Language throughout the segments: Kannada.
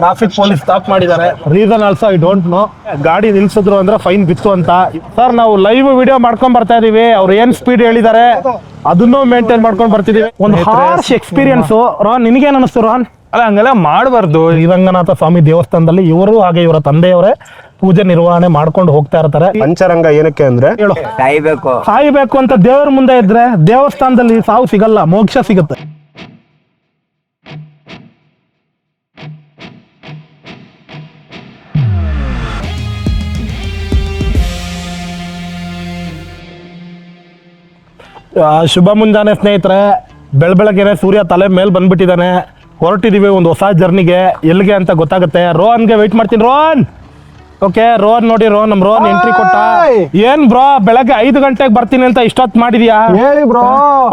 ಟ್ರಾಫಿಕ್ ಪೊಲೀಸ್ ಸ್ಟಾಪ್ ಮಾಡಿದ್ದಾರೆ. Reason also I don't know ಗಾಡಿ ನಿಲ್ಸಿದ್ರು ಅಂದ್ರೆ ಫೈನ್ ಬಿತ್ತು ಅಂತ. ಸರ್ ನಾವು ಲೈವ್ ವಿಡಿಯೋ ಮಾಡ್ಕೊಂಡ್ ಬರ್ತಾ ಇದೀವಿ. ಅವ್ರು ಏನ್ ಸ್ಪೀಡ್ ಹೇಳಿದ್ದಾರೆ? ಅದನ್ನು ಮೇಂಟೈನ್ ಮಾಡ್ಕೊಂಡ್ ಬರ್ತಿದೀವಿ. ಒಂದು ಹಾರ್ಶ್ ಎಕ್ಸ್ಪೀರಿಯನ್ಸ್ ರೋಹನ್ ನಿನಗೇನ್ ಅನಿಸ್ತು ರೋಹನ್ ಅಲ್ಲ ಹಂಗೆಲ್ಲ ಮಾಡಬಾರ್ದು. ಶ್ರೀರಂಗನಾಥ ಸ್ವಾಮಿ ದೇವಸ್ಥಾನದಲ್ಲಿ ಇವರು ಹಾಗೆ ಇವರ ತಂದೆಯವರೇ ಪೂಜೆ ನಿರ್ವಹಣೆ ಮಾಡ್ಕೊಂಡು ಹೋಗ್ತಾ ಇರ್ತಾರೆ. ಪಂಚರಂಗ ಏನಕ್ಕೆ ಅಂದ್ರೆ? ಹೇಳು. ಕಾಯ್ಬೇಕು ಸಾಯ್ಬೇಕು ಅಂತ ದೇವರ ಮುಂದೆ ಇದ್ರೆ ದೇವಸ್ಥಾನದಲ್ಲಿ ಸಾವು ಸಿಗಲ್ಲ ಮೋಕ್ಷ ಸಿಗುತ್ತೆ. ಶುಭ ಮುಂಜಾನೆ ಸ್ನೇಹಿತರೆ. ಬೆಳ ಬೆಳಗ್ಗೆನೆ ಸೂರ್ಯ ತಲೆ ಮೇಲೆ ಬಂದ್ಬಿಟ್ಟಿದ್ದಾನೆ. ಹೊರಟಿದೀವಿ ಒಂದು ಹೊಸ ಜರ್ನಿಗೆ. ಎಲ್ಲಿಗೆ ಅಂತ ಗೊತ್ತಾಗುತ್ತೆ. ರೋಹನ್ಗೆ ವೆಯ್ಟ್ ಮಾಡ್ತೀನಿ ರೋಹನ್. ಓಕೆ ರೋಹನ್ ನೋಡಿ ರೋಹನ್ ನಮ್ ರೋಹನ್ ಎಂಟ್ರಿ ಕೊಟ್ಟ. ಏನ್ ಬ್ರೋ ಬೆಳಗ್ಗೆ ಐದು ಗಂಟೆಗೆ ಬರ್ತೀನಿ ಅಂತ ಇಷ್ಟೊತ್ತು ಮಾಡಿದ್ಯಾ? ಹೇಳಿ ಬ್ರೋ.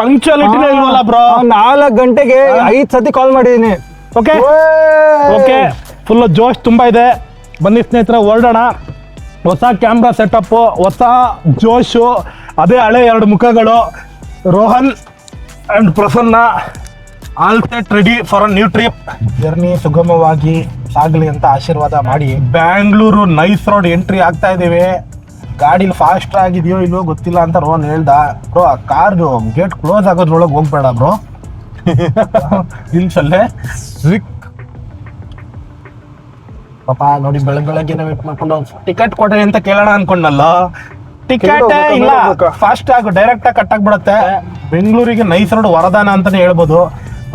ಪಂಕ್ಚುಯಾಲಿಟಿನೇ ಇಲ್ವಲ್ಲ ಬ್ರೋ? ನಾಲ್ಕು ಗಂಟೆಗೆ ಐದು ಸತಿ ಕಾಲ್ ಮಾಡಿದೀನಿ. ಓಕೆ ಓಕೆ ಫುಲ್ ಜೋಶ್ ತುಂಬಾ ಇದೆ. ಬನ್ನಿ ಸ್ನೇಹಿತರ ಹೊರಡೋಣ. ಹೊಸ ಕ್ಯಾಮ್ರಾ ಸೆಟಪ್ ಹೊಸ ಜೋಶು ಅದೇ ಹಳೆ ಎರಡು ಮುಖಗಳು. Rohan and Prasanna all set ready for a new trip. Journey ಸುಗಮವಾಗಿ ಸಾಗಲಿ ಅಂತ ಆಶೀರ್ವಾದ ಮಾಡಿ. ಬ್ಯಾಂಗ್ಳೂರು ನೈಸ್ ರೋಡ್ ಎಂಟ್ರಿ ಆಗ್ತಾ ಇದ್ದೀವಿ ಗಾಡಿಲಿ ಫಾಸ್ಟ್ ಆಗಿದೆಯೋ ಇಲ್ಲೋ ಗೊತ್ತಿಲ್ಲ ಅಂತ ರೋಹನ್ ಹೇಳ್ದ. ಬ್ರೋ ಆ ಕಾರ್ದು ಗೇಟ್ ಕ್ಲೋಸ್ ಆಗೋದ್ರೊಳಗೆ ಹೋಗ್ಬೇಡ ಬ್ರೋ. ನಿಲ್ಸಲ್ಲೇ ರಿಕ್ ಪಾಪ ನೋಡಿ ಬೆಳಗ್ಗೆ ಬೆಳಗ್ಗೆ ವೇಟ್ ಮಾಡ್ಕೊಂಡು ಟಿಕೆಟ್ ಕೊಡ್ರಿ ಅಂತ ಕೇಳೋಣ ಅನ್ಕೊಂಡಲ್ಲ. ಟಿಕೆಟ್ ಇಲ್ಲ? ಫಾಸ್ಟ್ ಆಗಿ ಡೈರೆಕ್ಟ್ ಆಗಿ ಕಟ್ ಆಗ್ಬಿಡುತ್ತೆ ಬೆಂಗಳೂರಿಗೆ ನೈಸ್ ರೋಡ್ ವರದಾನ ಅಂತಾನೆ ಹೇಳ್ಬೋದು.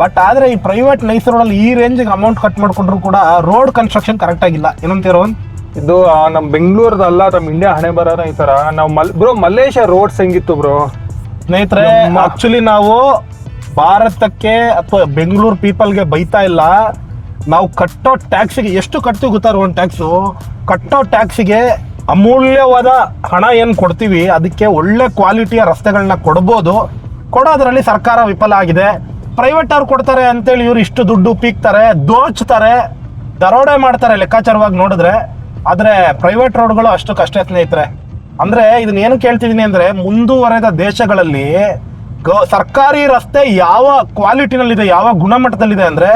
ಬಟ್ ಆದ್ರೆ ಈ ಪ್ರೈವೇಟ್ ನೈಸ್ ರೋಡ್ ಅಲ್ಲಿ ಈ ರೇಂಜ್ ಅಮೌಂಟ್ ಕಟ್ ಮಾಡ್ಕೊಂಡ್ರು ಕೂಡ ರೋಡ್ ಕನ್ಸ್ಟ್ರಕ್ಷನ್ ಕರೆಕ್ಟ್ ಆಗಿಲ್ಲ. ಏನಂತೀರೋ ಇದು ನಮ್ಮ ನಮ್ ಬೆಂಗಳೂರದಲ್ಲ ನಮ್ ಇಂಡಿಯಾ ಹಣೆ ಬರೋಣ ಈ ತರ. ನಾವು ಮಲ್ ಬ್ರೋ ಮಲ್ಲೇಶಿಯಾ ರೋಡ್ಸ್ ಹೆಂಗಿತ್ತು ಬ್ರೋ ಸ್ನೇಹಿತರೆ ಆಕ್ಚುಲಿ ನಾವು ಭಾರತಕ್ಕೆ ಅಥವಾ ಬೆಂಗಳೂರು ಪೀಪಲ್ಗೆ ಬೈತಾ ಇಲ್ಲ. ನಾವು ಕಟ್ಟೋ ಟ್ಯಾಕ್ಸಿಗೆ ಎಷ್ಟು ಕಟ್ತೀವಿ ಗೊತ್ತಾರ ಒಂದು ಟ್ಯಾಕ್ಸು ಕಟ್ಟೋ ಟ್ಯಾಕ್ಸಿಗೆ ಅಮೂಲ್ಯವಾದ ಹಣ ಏನು ಕೊಡ್ತೀವಿ, ಅದಕ್ಕೆ ಒಳ್ಳೆ ಕ್ವಾಲಿಟಿಯ ರಸ್ತೆಗಳನ್ನ ಕೊಡ್ಬೋದು. ಕೊಡೋದ್ರಲ್ಲಿ ಸರ್ಕಾರ ವಿಫಲ ಆಗಿದೆ. ಪ್ರೈವೇಟ್ ಅವ್ರು ಕೊಡ್ತಾರೆ ಅಂತೇಳಿ ಇವ್ರು ಇಷ್ಟು ದುಡ್ಡು ಪೀಕ್ತಾರೆ, ದೋಚ್ತಾರೆ, ದರೋಡೆ ಮಾಡ್ತಾರೆ ಲೆಕ್ಕಾಚಾರವಾಗಿ ನೋಡಿದ್ರೆ. ಆದರೆ ಪ್ರೈವೇಟ್ ರೋಡ್ಗಳು ಅಷ್ಟು ಕಷ್ಟ ಸ್ನೇಹಿತರೆ. ಅಂದ್ರೆ ಇದನ್ನ ಏನು ಕೇಳ್ತಿದ್ದೀನಿ ಅಂದ್ರೆ ಮುಂದುವರೆದ ದೇಶಗಳಲ್ಲಿ ಸರ್ಕಾರಿ ರಸ್ತೆ ಯಾವ ಕ್ವಾಲಿಟಿನಲ್ಲಿದೆ ಯಾವ ಗುಣಮಟ್ಟದಲ್ಲಿದೆ ಅಂದ್ರೆ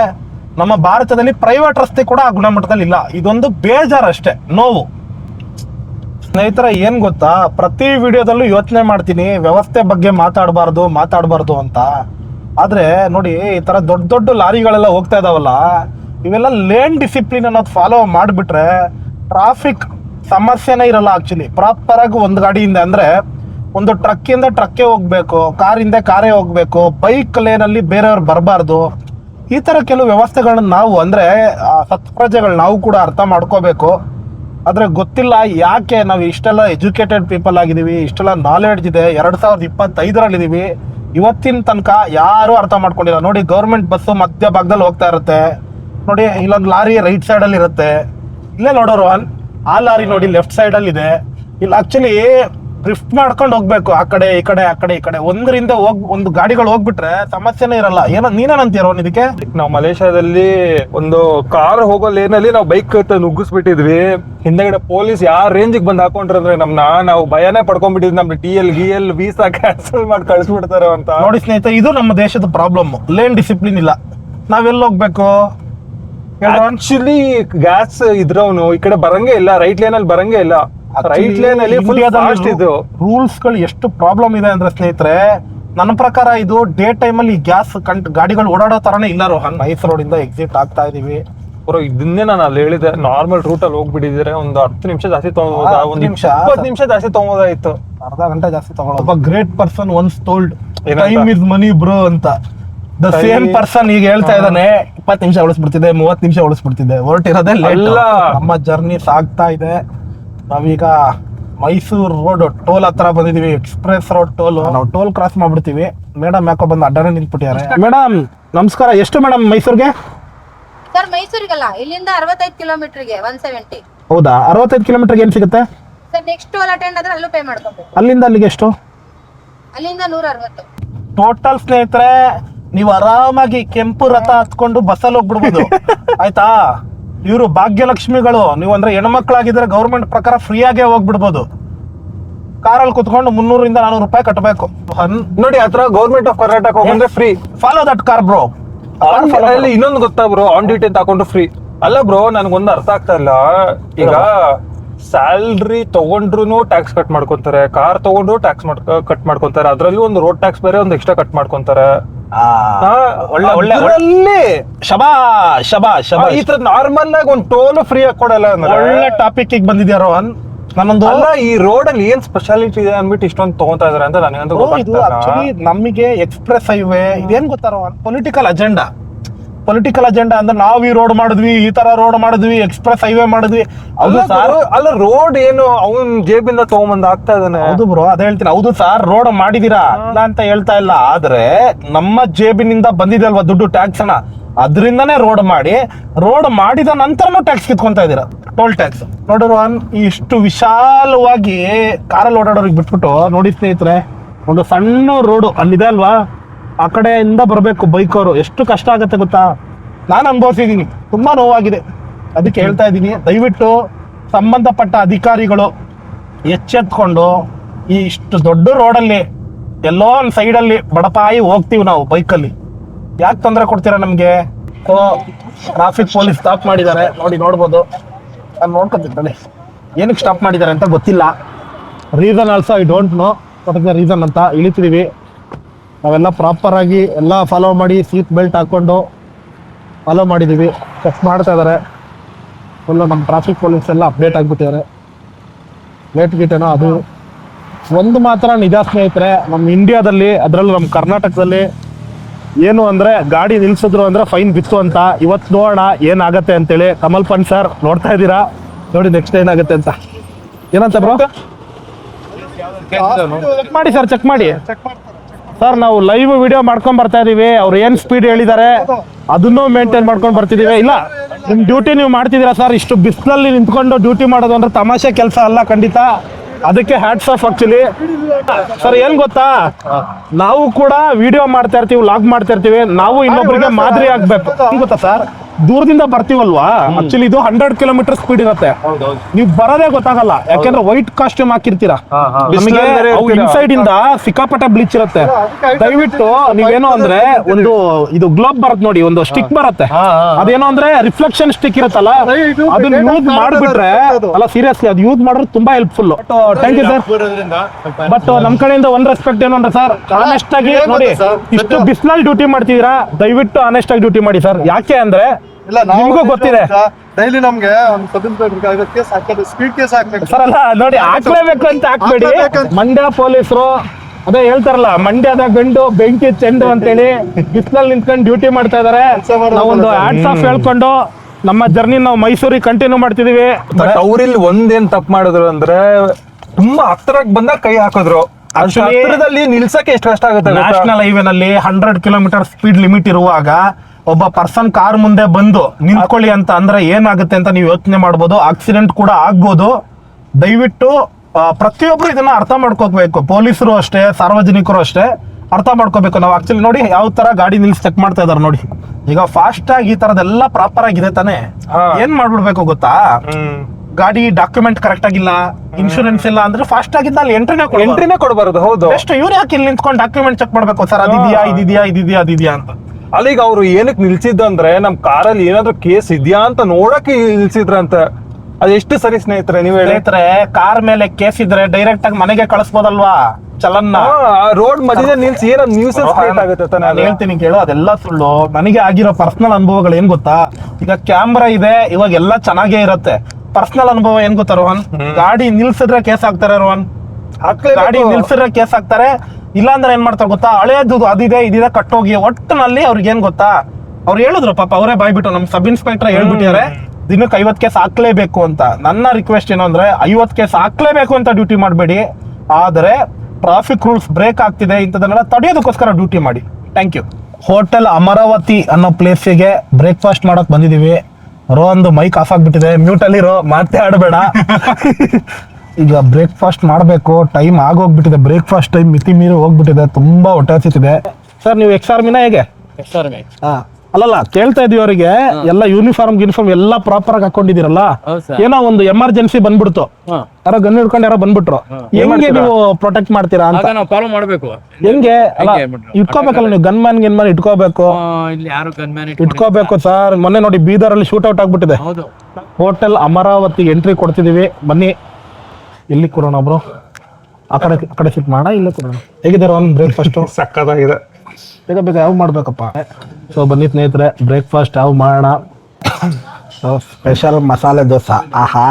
ನಮ್ಮ ಭಾರತದಲ್ಲಿ ಪ್ರೈವೇಟ್ ರಸ್ತೆ ಕೂಡ ಆ ಗುಣಮಟ್ಟದಲ್ಲಿ ಇಲ್ಲ ಇದೊಂದು ಬೇಜಾರಷ್ಟೇ, ನೋವು. ಸ್ನೇಹಿತರ, ಏನ್ ಗೊತ್ತಾ? ಪ್ರತಿ ವಿಡಿಯೋದಲ್ಲೂ ಯೋಚನೆ ಮಾಡ್ತೀನಿ, ವ್ಯವಸ್ಥೆ ಬಗ್ಗೆ ಮಾತಾಡಬಾರ್ದು ಮಾತಾಡಬಾರ್ದು ಅಂತ. ಆದ್ರೆ ನೋಡಿ, ಈ ತರ ದೊಡ್ಡ ದೊಡ್ಡ ಲಾರಿಗಳೆಲ್ಲ ಹೋಗ್ತಾ ಇದಾವಲ್ಲ, ಇವೆಲ್ಲ ಲೇನ್ ಡಿಸಿಪ್ಲಿನ್ ಅನ್ನೋದು ಫಾಲೋ ಮಾಡಿಬಿಟ್ರೆ ಟ್ರಾಫಿಕ್ ಸಮಸ್ಯೆನೇ ಇರಲ್ಲ ಆಕ್ಚುಲಿ ಪ್ರಾಪರ್ ಆಗಿ ಒಂದು ಗಾಡಿಯಿಂದ ಅಂದ್ರೆ ಒಂದು ಟ್ರಕ್ ಇಂದ ಟ್ರಕ್ಕೆ ಹೋಗ್ಬೇಕು, ಕಾರಿಂದ ಕಾರೇ ಹೋಗ್ಬೇಕು ಬೈಕ್ ಲೇನಲ್ಲಿ ಬೇರೆಯವ್ರು ಬರಬಾರ್ದು. ಈ ತರ ಕೆಲವು ವ್ಯವಸ್ಥೆಗಳನ್ನ ನಾವು ಅಂದ್ರೆ ಸತ್ಪ್ರಜೆಗಳು ನಾವು ಕೂಡ ಅರ್ಥ ಮಾಡ್ಕೋಬೇಕು. ಆದ್ರೆ ಗೊತ್ತಿಲ್ಲ ಯಾಕೆ ನಾವು ಇಷ್ಟೆಲ್ಲ ಎಜುಕೇಟೆಡ್ ಪೀಪಲ್ ಆಗಿದ್ದೀವಿ, ಇಷ್ಟೆಲ್ಲ ನಾಲೆಡ್ಜ್ ಇದೆ, ಎರಡು ಸಾವಿರದ ಇಪ್ಪತ್ತೈದರಲ್ಲಿದ್ದೀವಿ. ಇವತ್ತಿನ ತನಕ ಯಾರು ಅರ್ಥ ಮಾಡ್ಕೊಂಡಿಲ್ಲ. ನೋಡಿ ಗೌರ್ಮೆಂಟ್ ಬಸ್ಸು ಮಧ್ಯ ಭಾಗದಲ್ಲಿ ಹೋಗ್ತಾ ಇರುತ್ತೆ. ನೋಡಿ, ಇಲ್ಲೊಂದು ಲಾರಿ ರೈಟ್ ಸೈಡಲ್ಲಿ ಇರುತ್ತೆ. ಇಲ್ಲೇ ನೋಡೋರು ಆ ಲಾರಿ ನೋಡಿ ಲೆಫ್ಟ್ ಸೈಡ್ ಅಲ್ಲಿ ಇದೆ. ಇಲ್ಲಿ ಆಕ್ಚುಲಿ ಡ್ರಿಫ್ಟ್ ಮಾಡ್ಕೊಂಡು ಹೋಗ್ಬೇಕು ಆ ಕಡೆ ಈ ಕಡೆ ಆ ಕಡೆ ಈ ಕಡೆ. ಒಂದರಿಂದ ಹೋಗ್ ಒಂದು ಗಾಡಿಗಳು ಹೋಗ್ಬಿಟ್ರೆ ಸಮಸ್ಯೆನೇ ಇರಲ್ಲ. ಏನೋ ನೀನೇನಂತೀರೋ ಇದಕ್ಕೆ ನಾವು ಮಲೇಷ್ಯಾದಲ್ಲಿ ಒಂದು ಕಾರ್ ಹೋಗೋ ಲೇನಲ್ಲಿ ನಾವು ಬೈಕ್ ನುಗ್ಗಿಸ್ಬಿಟ್ಟಿದ್ವಿ. ಹಿಂದೆಗಡೆ ಪೊಲೀಸ್ ಯಾವ ರೇಂಜಿಗೆ ಬಂದು ಹಾಕೊಂಡ್ರಂದ್ರೆ ನಮ್ನ? ನಾವು ಭಯನೇ ಪಡ್ಕೊಂಡ್ಬಿಟ್ಟಿದ್ವಿ. ನಮ್ದು ಟಿ ಎಲ್ ಗಿ ಎಲ್ ವೀಸಾ ಕ್ಯಾನ್ಸಲ್ ಮಾಡಿ ಕಳಿಸ್ಬಿಡ್ತಾರೆ ಅಂತ. ನೋಡಿ ಸ್ನೇಹಿತರೆ ಇದು ನಮ್ಮ ದೇಶದ ಪ್ರಾಬ್ಲಮ್ ಲೇನ್ ಡಿಸಿಪ್ಲಿನ್ ಇಲ್ಲ. ನಾವೆಲ್ಲ ಹೋಗ್ಬೇಕು? ಆಕ್ಚುಲಿ ಗ್ಯಾಸ್ ಇದ್ರವನು. ಈ ಕಡೆ ಬರಂಗೇ ಇಲ್ಲ. ರೈಟ್ ಲೈನ್ ಅಲ್ಲಿ ಬರಂಗೇ ಇಲ್ಲ. ರೈಟ್ ಲೈನ್ ಅಲ್ಲಿ ಫುಲ್ ಫಾಸ್ಟ್ ಇದು. ರೂಲ್ಸ್ಗಳು ಎಷ್ಟು ಪ್ರಾಬ್ಲಮ್ ಇದೆ ಅಂದ್ರೆ ಸ್ನೇಹಿತರೆ ನನ್ನ ಪ್ರಕಾರ ಇದು ಡೇ ಟೈಮ್ ಅಲ್ಲಿ ಗ್ಯಾಸ್ ಕಂಟ್ ಗಾಡಿಗಳು ಓಡಾಡೋ ತರನೇ ಇಲ್ಲ ರೋಹನ್. ನೈಸ್ ರೋಡ್ ಇಂದ ಎಕ್ಸಿಟ್ ಆಗ್ತಾ ಇದೀವಿ. ಬ್ರೋ ಇದನ್ನೇ ನಾನು ಅಲ್ಲಿ ಹೇಳಿದೆ. ನಾರ್ಮಲ್ ರೂಟ್ ಅಲ್ಲಿ ಹೋಗ್ಬಿಟ್ಟಿದ್ರೆ ಒಂದು ಹತ್ತು ನಿಮಿಷ ಜಾಸ್ತಿ ತಗೋಬೋದ ಒಂದು ನಿಮಿಷ? ಇಪ್ಪತ್ತು ನಿಮಿಷ ಜಾಸ್ತಿ ತಗೋಬೋದಾಯ್ತು ಅರ್ಧ ಗಂಟೆ ಜಾಸ್ತಿ ತಗೊಳ್ಳೋದು. ಒಬ್ಬ great person once told? Time is money bro ಅಂತ. ದ ಸೇಮ್ ಪರ್ಸನ್ ಈಗ ಹೇಳ್ತಾ ಇದ್ದಾನೆ ಇಪ್ಪತ್ತು ನಿಮಿಷ ಉಳಿಸ್ಬಿಡ್ತಿದೆ ಮೂವತ್ತು ನಿಮಿಷ ಉಳಿಸ್ಬಿಡ್ತಿದೆ ಹೊರಟಿರೋದೇ ಎಲ್ಲ. ನಮ್ಮ ಜರ್ನಿ ಸಾಗ್ತಾ ಇದೆ. ನಾವೀಗ ಮೈಸೂರು ರೋಡ್ ಟೋಲ್ ಹತ್ರ ಬಂದಿದೀವಿ ಎಕ್ಸ್ಪ್ರೆಸ್ ರೋಡ್ ಟೋಲ್. ನಾವು ಟೋಲ್ ಕ್ರಾಸ್ ಮಾಡ್ಬಿಡ್ತೀವಿ. ಮೇಡಮ್ ಯಾಕೋ ಬಂದು ಅಡ್ಡನೆ ನಿಂತ್ಬಿಟ್ಟಿದ್ದಾರೆ. ಮೇಡಮ್ ನಮಸ್ಕಾರ. ಎಷ್ಟು ಮೇಡಮ್ ಮೈಸೂರಿಗೆ? ಸರ್ ಮೈಸೂರಿಗಲ್ಲ. ಇಲ್ಲಿಂದ ಅರವತ್ತೈದು ಕಿಲೋಮೀಟರ್ಗೆ ಒನ್ ಸೆವೆಂಟಿ ಹೌದಾ? ಅರವತ್ತೈದು ಕಿಲೋಮೀಟರ್ಗೆ ಏನು ಸಿಗುತ್ತೆ? ಸರ್ ನೆಕ್ಸ್ಟ್ ಟೋಲ್ ಅಟೆಂಡ್ ಆದ್ರೆ ಅಲ್ಲೂ ಪೇ ಮಾಡ್ಕೊಬೇಕು. ಅಲ್ಲಿಂದ ಅಲ್ಲಿಗೆ ಎಷ್ಟು? ಅಲ್ಲಿಂದ ನೂರ ಅರವತ್ತು ಟೋಟಲ್ ಸ್ನೇಹಿತರೆ ನೀವು ಆರಾಮಾಗಿ ಕೆಂಪು ರಥ ಹತ್ಕೊಂಡು ಬಸ್ಸಲ್ಲಿ ಹೋಗ್ಬಿಡ್ಬೋದು. ಆಯ್ತಾ? ಇವರು ಭಾಗ್ಯಲಕ್ಷ್ಮಿಗಳು. ನೀವು ಅಂದ್ರೆ ಹೆಣ್ಮಕ್ಳಾಗಿದ್ರೆ ಗೌರ್ಮೆಂಟ್ ಪ್ರಕಾರ ಫ್ರೀ ಆಗೇ ಹೋಗ್ಬಿಡ್ಬೋದು. ಕಾರಲ್ಲಿ ಕುತ್ಕೊಂಡು ಮುನ್ನೂರಿಂದ ನಾನೂರು ರೂಪಾಯಿ ಕಟ್ಟಬೇಕು ನೋಡಿ ಹತ್ರ government of Karnataka ಹೋಗಂದ್ರೆ free follow that car bro ಇನ್ನೊಂದು ಗೊತ್ತಾ ಬ್ರೋ ಆನ್ ಡ್ಯೂಟಿ ಅಂತ ಹಾಕೊಂಡ್ರು ಫ್ರೀ ಅಲ್ಲ ಬ್ರೋ ನನ್ಗೊಂದು ಅರ್ಥ ಆಗ್ತಾ ಇಲ್ಲ. ಈಗ ಸ್ಯಾಲ್ರಿ ತಗೊಂಡ್ರು ಟ್ಯಾಕ್ಸ್ ಕಟ್ ಮಾಡ್ಕೊಂತಾರೆ ಕಾರ್ ತಗೊಂಡ್ರು ಟ್ಯಾಕ್ಸ್ ಕಟ್ ಮಾಡ್ಕೊಂತಾರೆ ಅದರಲ್ಲಿ ಒಂದು ರೋಡ್ ಟ್ಯಾಕ್ಸ್ ಬೇರೆ ಒಂದು ಎಕ್ಸ್ಟ್ರಾ ಕಟ್ ಮಾಡ್ಕೊಂತಾರೆ. ಒಳ್ಳೆ ಶಬಾ ಶಬಾ ಶಬಾ. ಈ ತರ ನಾರ್ಮಲ್ ಆಗಿ ಒಂದು ಟೋಲ್ ಫ್ರೀ ಆಗಿ ಕೊಡಲ್ಲ ಒಳ್ಳೆ ಟಾಪಿಕ್ ಬಂದಿದ್ಯಾ ರೋಹನ್? ನಾನೊಂದು ಅಲ್ಲ ಈ ರೋಡ್ ಅಲ್ಲಿ ಏನ್ ಸ್ಪೆಷಾಲಿಟಿ ಇದೆ ಅಂದ್ಬಿಟ್ಟು ಇಷ್ಟೊಂದು ತಗೊಂತಾ ಇದಾರೆ ಅಂತ ನನಗಂತೂ ಇಲ್ಲ. ನಮಗೆ ಎಕ್ಸ್ಪ್ರೆಸ್ ಹೈವೇ ಇದೇನ್ ಗೊತ್ತಾರೋ ಪೊಲಿಟಿಕಲ್ ಅಜೆಂಡಾ ಪೊಲಿಟಿಕಲ್ ಅಜೆಂಡಾ ಅಂದ್ರೆ ನಾವು ಈ ರೋಡ್ ಮಾಡಿದ್ವಿ ಈ ತರ ರೋಡ್ ಮಾಡಿದ್ವಿ ಎಕ್ಸ್ಪ್ರೆಸ್ ಹೈವೇ ಮಾಡಿದ್ವಿ. ಅದು ಅಲ್ಲ ಸರ್ ಅಲ್ಲ ರೋಡ್ ಏನು ಅವನ್ ಜೇಬಿಂದ ತಗೊಂಬಂದ್ ಆಗ್ತಾ ಇದಾನೆ ಹೌದು ಬ್ರೋ ಅದೇ ಹೇಳ್ತೀನಿ. ಹೌದು ಸರ್ ರೋಡ್ ಮಾಡಿದೀರಾ? ಇಲ್ಲ ಅಂತ ಹೇಳ್ತಾ ಇಲ್ಲ. ಆದ್ರೆ ನಮ್ಮ ಜೇಬಿನಿಂದ ಬಂದಿದೆ ಅಲ್ವಾ ದುಡ್ಡು ಟ್ಯಾಕ್ಸ್ ಅನ್ನ? ಅದರಿಂದನೇ ರೋಡ್ ಮಾಡಿ. ರೋಡ್ ಮಾಡಿದ ನಂತರನೂ ಟ್ಯಾಕ್ಸ್ ಕಿತ್ಕೊಂತ ಇದ್ದೀರಾ? ಟೋಲ್ ಟ್ಯಾಕ್ಸ್ ನೋಡು ರೋಹನ್ ಇಷ್ಟು ವಿಶಾಲವಾಗಿ ಕಾರಲ್ಲಿ ಓಡಾಡೋರಿಗೆ ಬಿಟ್ಬಿಟ್ಟು ನೋಡಿ ಸ್ನೇಹಿತರೆ ಒಂದು ಸಣ್ಣ ರೋಡು ಅಲ್ಲಿದೆ ಅಲ್ವಾ? ಆ ಕಡೆಯಿಂದ ಬರಬೇಕು ಬೈಕವರು ಎಷ್ಟು ಕಷ್ಟ ಆಗುತ್ತೆ ಗೊತ್ತಾ? ನಾನು ಅನುಭವಿಸಿದ್ದೀನಿ ತುಂಬಾ ನೋವಾಗಿದೆ. ಅದಕ್ಕೆ ಹೇಳ್ತಾ ಇದ್ದೀನಿ, ದಯವಿಟ್ಟು ಸಂಬಂಧಪಟ್ಟ ಅಧಿಕಾರಿಗಳು ಎಚ್ಚೆತ್ಕೊಂಡು ಈ ಇಷ್ಟು ದೊಡ್ಡ ರೋಡಲ್ಲಿ, ಎಲ್ಲೋ ಒಂದು ಸೈಡಲ್ಲಿ ಬಡಪಾಯಿ ಹೋಗ್ತೀವಿ ನಾವು ಬೈಕಲ್ಲಿ. ಯಾಕೆ ತೊಂದರೆ ಕೊಡ್ತೀರಾ ನಮಗೆ? ಟ್ರಾಫಿಕ್ ಪೊಲೀಸ್ ಸ್ಟಾಪ್ ಮಾಡಿದ್ದಾರೆ. ನೋಡಿ, ನೋಡ್ಬೋದು. ನಾನು ನೋಡ್ಕೊತಿದ್ದಾನೆ ಏನಕ್ಕೆ ಸ್ಟಾಪ್ ಮಾಡಿದ್ದಾರೆ ಅಂತ ಗೊತ್ತಿಲ್ಲ. Reason also I don't know the reason ಅಂತ ಇಳಿತಿದೀವಿ. ನಾವೆಲ್ಲ ಪ್ರಾಪರಾಗಿ ಎಲ್ಲ ಫಾಲೋ ಮಾಡಿ ಸೀಟ್ ಬೆಲ್ಟ್ ಹಾಕ್ಕೊಂಡು ಫಾಲೋ ಮಾಡಿದ್ದೀವಿ ಚೆಕ್ ಮಾಡ್ತಾ ಇದ್ದಾರೆ ಫುಲ್ಲು ನಮ್ಮ ಟ್ರಾಫಿಕ್ ಪೊಲೀಸ್ ಎಲ್ಲ ಅಪ್ಡೇಟ್ ಆಗಿಬಿಟ್ಟಿದ್ದಾರೆ ಲೇಟ್ ಗೀಟೇನೋ ಅದು. ಒಂದು ಮಾತ್ರ ನಿಜ ಸ್ನೇಹಿತರೆ ನಮ್ಮ ಇಂಡಿಯಾದಲ್ಲಿ ಅದರಲ್ಲೂ ನಮ್ಮ ಕರ್ನಾಟಕದಲ್ಲಿ ಏನು ಅಂದ್ರೆ ಗಾಡಿ ನಿಲ್ಸಿದ್ರು ಅಂದ್ರೆ ಫೈನ್ ಬಿತ್ತು ಅಂತ. ಇವತ್ತು ನೋಡೋಣ ಏನಾಗತ್ತೆ ಅಂತೇಳಿ. ಕಮಲ್ ಪಂತ್ ಸರ್ ನೋಡ್ತಾ ಇದ್ದೀರಾ? ನೋಡಿ ನೆಕ್ಸ್ಟ್ ಏನಾಗುತ್ತೆ ಅಂತ. ಏನಂತ ಬ್ರೋ ಚೆಕ್ ಮಾಡಿ ಸರ್ ಚೆಕ್ ಮಾಡಿ. ಚೆಕ್ ಮಾಡಿ ಸರ್ ನಾವು ಲೈವ್ ವಿಡಿಯೋ ಮಾಡ್ಕೊಂಡ್ ಬರ್ತಾ ಇದೀವಿ. ಅವ್ರು ಏನ್ ಸ್ಪೀಡ್ ಹೇಳಿದ್ದಾರೆ, ಅದನ್ನು ಮೇಂಟೈನ್ ಮಾಡ್ಕೊಂಡು ಬರ್ತಿದೀವಿ. ಇಲ್ಲ, ನಿಮ್ ಡ್ಯೂಟಿ ನೀವು ಮಾಡ್ತಿದ್ದೀರಾ ಸರ್ ಇಷ್ಟು ಬಿಸಿಲಲ್ಲಿ ನಿಂತ್ಕೊಂಡು ಡ್ಯೂಟಿ ಮಾಡೋದು ಅಂದ್ರೆ ತಮಾಷೆ ಕೆಲಸ ಅಲ್ಲ ಖಂಡಿತ. ಅದಕ್ಕೆ ಹ್ಯಾಟ್ಸ್ ಆಫ್ ಆಕ್ಚುಲಿ ಸರ್ ಏನ್ ಗೊತ್ತಾ? ನಾವು ಕೂಡ ವಿಡಿಯೋ ಮಾಡ್ತಾ ಇರ್ತೀವಿ ಲಾಗ್ ಮಾಡ್ತಾ ಇರ್ತೀವಿ. ನಾವು ಇನ್ನೊಬ್ಬರಿಗೆ ಮಾದರಿ ಆಗ್ಬೇಕು. ಗೊತ್ತಾ ಸರ್ ದೂರದಿಂದ ಬರ್ತೀವಲ್ವಾ? ಆಕ್ಚುಲಿ ಇದು ಹಂಡ್ರೆಡ್ ಕಿಲೋಮೀಟರ್ ಸ್ಪೀಡ್ ಇರುತ್ತೆ. ನೀವು ಬರೋದೇ ಗೊತ್ತಾಗಲ್ಲ ಯಾಕಂದ್ರೆ ವೈಟ್ ಕಾಸ್ಟ್ಯೂಮ್ ಹಾಕಿರ್ತೀರಾ? ನಮಗೆ ಇನ್ಸೈಡ್ ಇಂದ ಸಿಕ್ಕಾಪಟ್ಟೆ ಬ್ಲೀಚ್ ಇರುತ್ತೆ. ದಯವಿಟ್ಟು ನೀವೇನೋ ಅಂದ್ರೆ ಒಂದು ಇದು ಗ್ಲೋಬ್ ಬರುತ್ತೆ ನೋಡಿ ಒಂದು ಸ್ಟಿಕ್ ಬರುತ್ತೆ. ಅದೇನೋ ಅಂದ್ರೆ ರಿಫ್ಲೆಕ್ಷನ್ ಸ್ಟಿಕ್ ಇರುತ್ತಲ್ಲ ಅದನ್ನ ಯೂಸ್ ಮಾಡ್ಬಿಟ್ರೆ ಅಲ್ಲ ಸೀರಿಯಸ್ಲಿ ಅದು ಯೂಸ್ ಮಾಡಿದ್ರೆ ತುಂಬಾ helpful thank you sir but ನಮ್ ಕಡೆಯಿಂದ ಒಂದ್ ರೆಸ್ಪೆಕ್ಟ್ ಏನು ಅಂದ್ರೆ ಸರ್ ಆನೆಸ್ಟ್ ಆಗಿ ನೋಡಿ ಇಷ್ಟು ಬಿಸಿಲಲ್ಲಿ ಡ್ಯೂಟಿ ಮಾಡ್ತಿದೀರಾ ದಯವಿಟ್ಟು ಆನೆಸ್ಟ್ ಆಗಿ ಡ್ಯೂಟಿ ಮಾಡಿ ಸರ್ ಯಾಕೆ ಅಂದ್ರೆ ಇಲ್ಲ ನಿಮಗೂ ಗೊತ್ತಿದೆ. ಡೈಲಿ ನಮ್ಗೆ ಒಂದು ಸದಿನ ಸ್ಪೀಡ್ ಕೇಸ್ ಹಾಕ್ಬೇಕು ಸರ್ ಅಲ್ಲ ನೋಡಿ ಹಾಕ್ಲೇಬೇಕು ಅಂತ ಹಾಕ್ಬೇಡಿ. ಮಂಡ್ಯ ಪೊಲೀಸರು ಅದೇ ಹೇಳ್ತಾರಲ್ಲ ಮಂಡ್ಯದ ಗಂಡು ಬೆಂಕಿ ಚೆಂಡು ಅಂತೇಳಿ ಬಿಸಿಲಲ್ಲಿ ನಿಂತ್ಕೊಂಡು ಡ್ಯೂಟಿ ಮಾಡ್ತಾ ಇದಾರೆ. ನಾವೊಂದು. ಆಡ್ಸ್ ಆಫ್ ಹೇಳ್ಕೊಂಡು ನಮ್ಮ ಜರ್ನಿ ನಾವು ಮೈಸೂರಿಗೆ ಕಂಟಿನ್ಯೂ ಮಾಡ್ತಿದೀವಿ. ಬಟ್ ಅವ್ರಿಲ್ಲಿ ಒಂದೇನ್ ತಪ್ಪು ಮಾಡಿದ್ರು ಅಂದ್ರೆ ತುಂಬಾ ಹತ್ರಕ್ ಬಂದಾಗ ಕೈ ಹಾಕಿದ್ರು. ನಿಲ್ಸಕ್ಕೆ ಎಷ್ಟು ಕಷ್ಟ ಆಗುತ್ತೆ ನ್ಯಾಷನಲ್ ಹೈವೇನಲ್ಲಿ ಹಂಡ್ರೆಡ್ ಕಿಲೋಮೀಟರ್ ಸ್ಪೀಡ್ ಲಿಮಿಟ್ ಇರುವಾಗ ಒಬ್ಬ ಪರ್ಸನ್ ಕಾರ್ ಮುಂದೆ ಬಂದು ನಿಂತ್ಕೊಳ್ಳಿ ಅಂತ ಅಂದ್ರೆ ಏನಾಗುತ್ತೆ ಅಂತ ನೀವು ಯೋಚನೆ ಮಾಡ್ಬೋದು ಆಕ್ಸಿಡೆಂಟ್ ಕೂಡ ಆಗ್ಬೋದು. ದಯವಿಟ್ಟು ಆ, ಪ್ರತಿಯೊಬ್ರು ಇದನ್ನ ಅರ್ಥ ಮಾಡ್ಕೋಬೇಕು. ಪೊಲೀಸರು ಅಷ್ಟೇ ಸಾರ್ವಜನಿಕರು ಅಷ್ಟೇ ಅರ್ಥ ಮಾಡ್ಕೋಬೇಕು. ನಾವು ಆಕ್ಚುಲಿ ನೋಡಿ ಯಾವ ತರ ಗಾಡಿ ನಿಲ್ಸ್ ಚೆಕ್ ಮಾಡ್ತಾ ಇದಾರೆ ನೋಡಿ. ಈಗ ಫಾಸ್ಟ್ ಆಗಿ ಈ ತರದೆಲ್ಲ ಪ್ರಾಪರ್ ಆಗಿದೆ ತಾನೆ. ಹಾ. ಏನ್ ಮಾಡ್ಬಿಡ್ಬೇಕು ಗೊತ್ತಾ? ಹ್ಮ್. ಗಾಡಿ ಡಾಕ್ಯುಮೆಂಟ್ ಕರೆಕ್ಟ್ ಆಗಿಲ್ಲ ಇನ್ಶೂರೆನ್ಸ್ ಇಲ್ಲ ಅಂದ್ರೆ ಫಾಸ್ಟ್ ಆಗಿದ್ದ ಅಲ್ಲಿ ಎಂಟ್ರಿನೇ ಎಂಟ್ರಿನೇ ಕೊಡಬಾರದು. ಹೌದು. ಎಷ್ಟು ಇವ್ರು ಯಾಕೆ ಇಲ್ಲಿ ನಿಂತ್ಕೊಂಡು ಡಾಕ್ಯುಮೆಂಟ್ ಚೆಕ್ ಮಾಡ್ಬೇಕು. ಸರ್ ಅದಿದ್ಯಾ ಇದಿದೆಯಾ ಇದಿದೆಯಾ ಅದಿದೆಯಾ ಅಂತ. ಅಲ್ಲಿಗ ಅವ್ರು ಏನಕ್ಕೆ ನಿಲ್ಸಿದ್ದಂದ್ರೆ ನಮ್ ಕಾರಲ್ಲಿ ಏನಾದ್ರು ಕೇಸ್ ಇದೆಯಾ ಅಂತ ನೋಡಕ್ಕೆ ನಿಲ್ಸಿದ್ರಂತೆ. ಅದು ಎಷ್ಟು ಸರಿ ಸ್ನೇಹಿತರೆ ನೀವ್ ಹೇಳಿದ್ರೆ ಸ್ನೇಹಿತರೆ ಕಾರ್ ಮೇಲೆ ಕೇಸ್ ಇದ್ರೆ ಡೈರೆಕ್ಟ್ ಆಗಿ ಮನೆಗೆ ಕಳಿಸ್ಬೋದಲ್ವಾ? ಚಲನ್ನ? ರೋಡ್ ಮಧ್ಯೆ ನಿಲ್ಸಿ ಏನೋ ನ್ಯೂಸ್ ಆಗುತ್ತೆ ನಾನು ಹೇಳ್ತೀನಿ ಕೇಳು ಅದೆಲ್ಲ ಸುಳ್ಳು. ನನಗೆ ಆಗಿರೋ ಪರ್ಸನಲ್ ಅನುಭವಗಳು ಏನ್ ಗೊತ್ತಾ? ಈಗ ಕ್ಯಾಮ್ರಾ ಇದೆ ಇವಾಗ ಎಲ್ಲ ಚೆನ್ನಾಗೇ ಇರುತ್ತೆ. ಪರ್ಸನಲ್ ಅನುಭವ ಏನ್ ಗೊತ್ತಾ ರೋಹನ್? ಗಾಡಿ ನಿಲ್ಸಿದ್ರೆ ಕೇಸ್ ಆಗ್ತಾರೆ ರೋಹನ್. ಗಾಡಿ ನಿಲ್ಸಿದ್ರೆ ಕೇಸ್ ಹಾಕ್ತಾರೆ ಇಲ್ಲಾಂದ್ರೆ ಏನ್ ಮಾಡ್ತಾರೆ ಗೊತ್ತಾ? ಹಳೇದು ಅದಿದೆ ಇದಿದೆ ಕಟ್ಟೋಗಿ. ಒಟ್ಟಿನಲ್ಲಿ ಅವ್ರಿಗೆ ಏನ್ ಗೊತ್ತಾ? ಅವ್ರು ಹೇಳಿದ್ರು ಪಾಪ ಅವರೇ ಬಾಯ್ಬಿಟ್ಟು ನಮ್ ಸಬ್ ಇನ್ಸ್ಪೆಕ್ಟರ್ ಹೇಳ್ಬಿಟ್ಟಿದ್ದಾರೆ ದಿನಕ್ಕೆ ಐವತ್ ಕೇಸ್ ಹಾಕ್ಲೇಬೇಕು ಅಂತ. ನನ್ನ ರಿಕ್ವೆಸ್ಟ್ ಏನು ಅಂದ್ರೆ ಐವತ್ ಕೇಸ್ ಹಾಕ್ಲೇಬೇಕು ಅಂತ ಡ್ಯೂಟಿ ಮಾಡಬೇಡಿ. ಆದರೆ ಟ್ರಾಫಿಕ್ ರೂಲ್ಸ್ ಬ್ರೇಕ್ ಆಗ್ತಿದೆ ಇಂಥದನ್ನೆಲ್ಲ ತಡೆಯೋದಕ್ಕೋಸ್ಕರ ಡ್ಯೂಟಿ ಮಾಡಿ. ಥ್ಯಾಂಕ್ ಯು ಹೋಟೆಲ್ ಅಮರಾವತಿ ಅನ್ನೋ ಪ್ಲೇಸಿಗೆ ಬ್ರೇಕ್ಫಾಸ್ಟ್ ಮಾಡಕ್ ಬಂದಿದೀವಿ. ರೋ ಒಂದು ಮೈಕ್ ಆಫ್ ಆಗ್ಬಿಟ್ಟಿದೆ. ಮ್ಯೂಟ್ ಅಲ್ಲಿ ರೋ ಮಾತೇ ಆಡಬೇಡ. ಈಗ ಬ್ರೇಕ್ಫಾಸ್ಟ್ ಮಾಡಬೇಕು ಟೈಮ್ ಆಗೋಗ್ಬಿಟ್ಟಿದೆ. ಬ್ರೇಕ್ಫಾಸ್ಟ್ ಟೈಮ್ ಮಿತಿ ಮೀರಿ ಹೋಗ್ಬಿಟ್ಟಿದೆ. ತುಂಬಾ ಹೊಟ್ಟೆ ಹಸಿತಿದೆ ಸರ್ ನೀವು ಎಕ್ಸ್ ಆರ್ಮಿನ ಹೇಗೆ? ಹಾಂ. ಅಲ್ಲಲ್ಲ ಕೇಳ್ತಾ ಇದೀವಿ ಅವರಿಗೆ. ಎಲ್ಲ ಯೂನಿಫಾರ್ಮ್ ಯೂನಿಫಾರ್ಮ್ ಎಲ್ಲ ಪ್ರಾಪರ್ ಆಗಿ ಹಾಕೊಂಡಿದ್ದೀರಲ್ಲ? ಏನೋ ಒಂದು ಎಮರ್ಜೆನ್ಸಿ ಬಂದ್ಬಿಡ್ತು. ಯಾರೋ ಗನ್ ಹಿಡ್ಕೊಂಡು ಯಾರೋ ಬಂದ್ಬಿಟ್ರು. ಹೆಂಗೆ ನೀವು ಪ್ರೊಟೆಕ್ಟ್ ಮಾಡ್ತೀರಾ ಅಂತ? ನಾವು ಫಾಲೋ ಮಾಡಬೇಕು. ಹೆಂಗೆ? ಅಲ್ಲ ಇಟ್ಕೋಬೇಕಲ್ಲ ನೀವು. ಗನ್ ಮ್ಯಾನ್ ಗಿನ್ ಮ್ಯಾನ್ ಇಟ್ಕೋಬೇಕು ಇಲ್ಲಿ ಯಾರು ಗನ್ ಮ್ಯಾನ್ ಇಟ್ಕೋಬೇಕು ಸರ್ ಮೊನ್ನೆ ನೋಡಿ ಬೀದರ್ ಅಲ್ಲಿ ಶೂಟ್ ಔಟ್ ಆಗ್ಬಿಟ್ಟಿದೆ ಹೋಟೆಲ್ ಅಮರಾವತಿ ಎಂಟ್ರಿ ಕೊಡ್ತಿದೀವಿ ಬನ್ನಿ. ಎಲ್ಲಿ ಕೊಡೋಣ ಬ್ರೋ? ಆ ಕಡೆ ಆ ಕಡೆ ಸಿಟ್ ಮಾಡ ಇಲ್ಲೇ ಕೊಡೋಣ? ಹೇಗಿದ್ದಾರೆ ಒಂದು ಬ್ರೇಕ್ಫಾಸ್ಟ್ ಸಕ್ಕದಾಗಿದೆ ಬೇಗ ಬೇಗ ಯಾವ ಮಾಡ್ಬೇಕಪ್ಪ? ಸೊ ಬನ್ನಿ ಸ್ನೇಹಿತರೆ ಬ್ರೇಕ್ಫಾಸ್ಟ್ ಯಾವ ಮಾಡೋಣ? So special masala dosa. ಆಹಾ!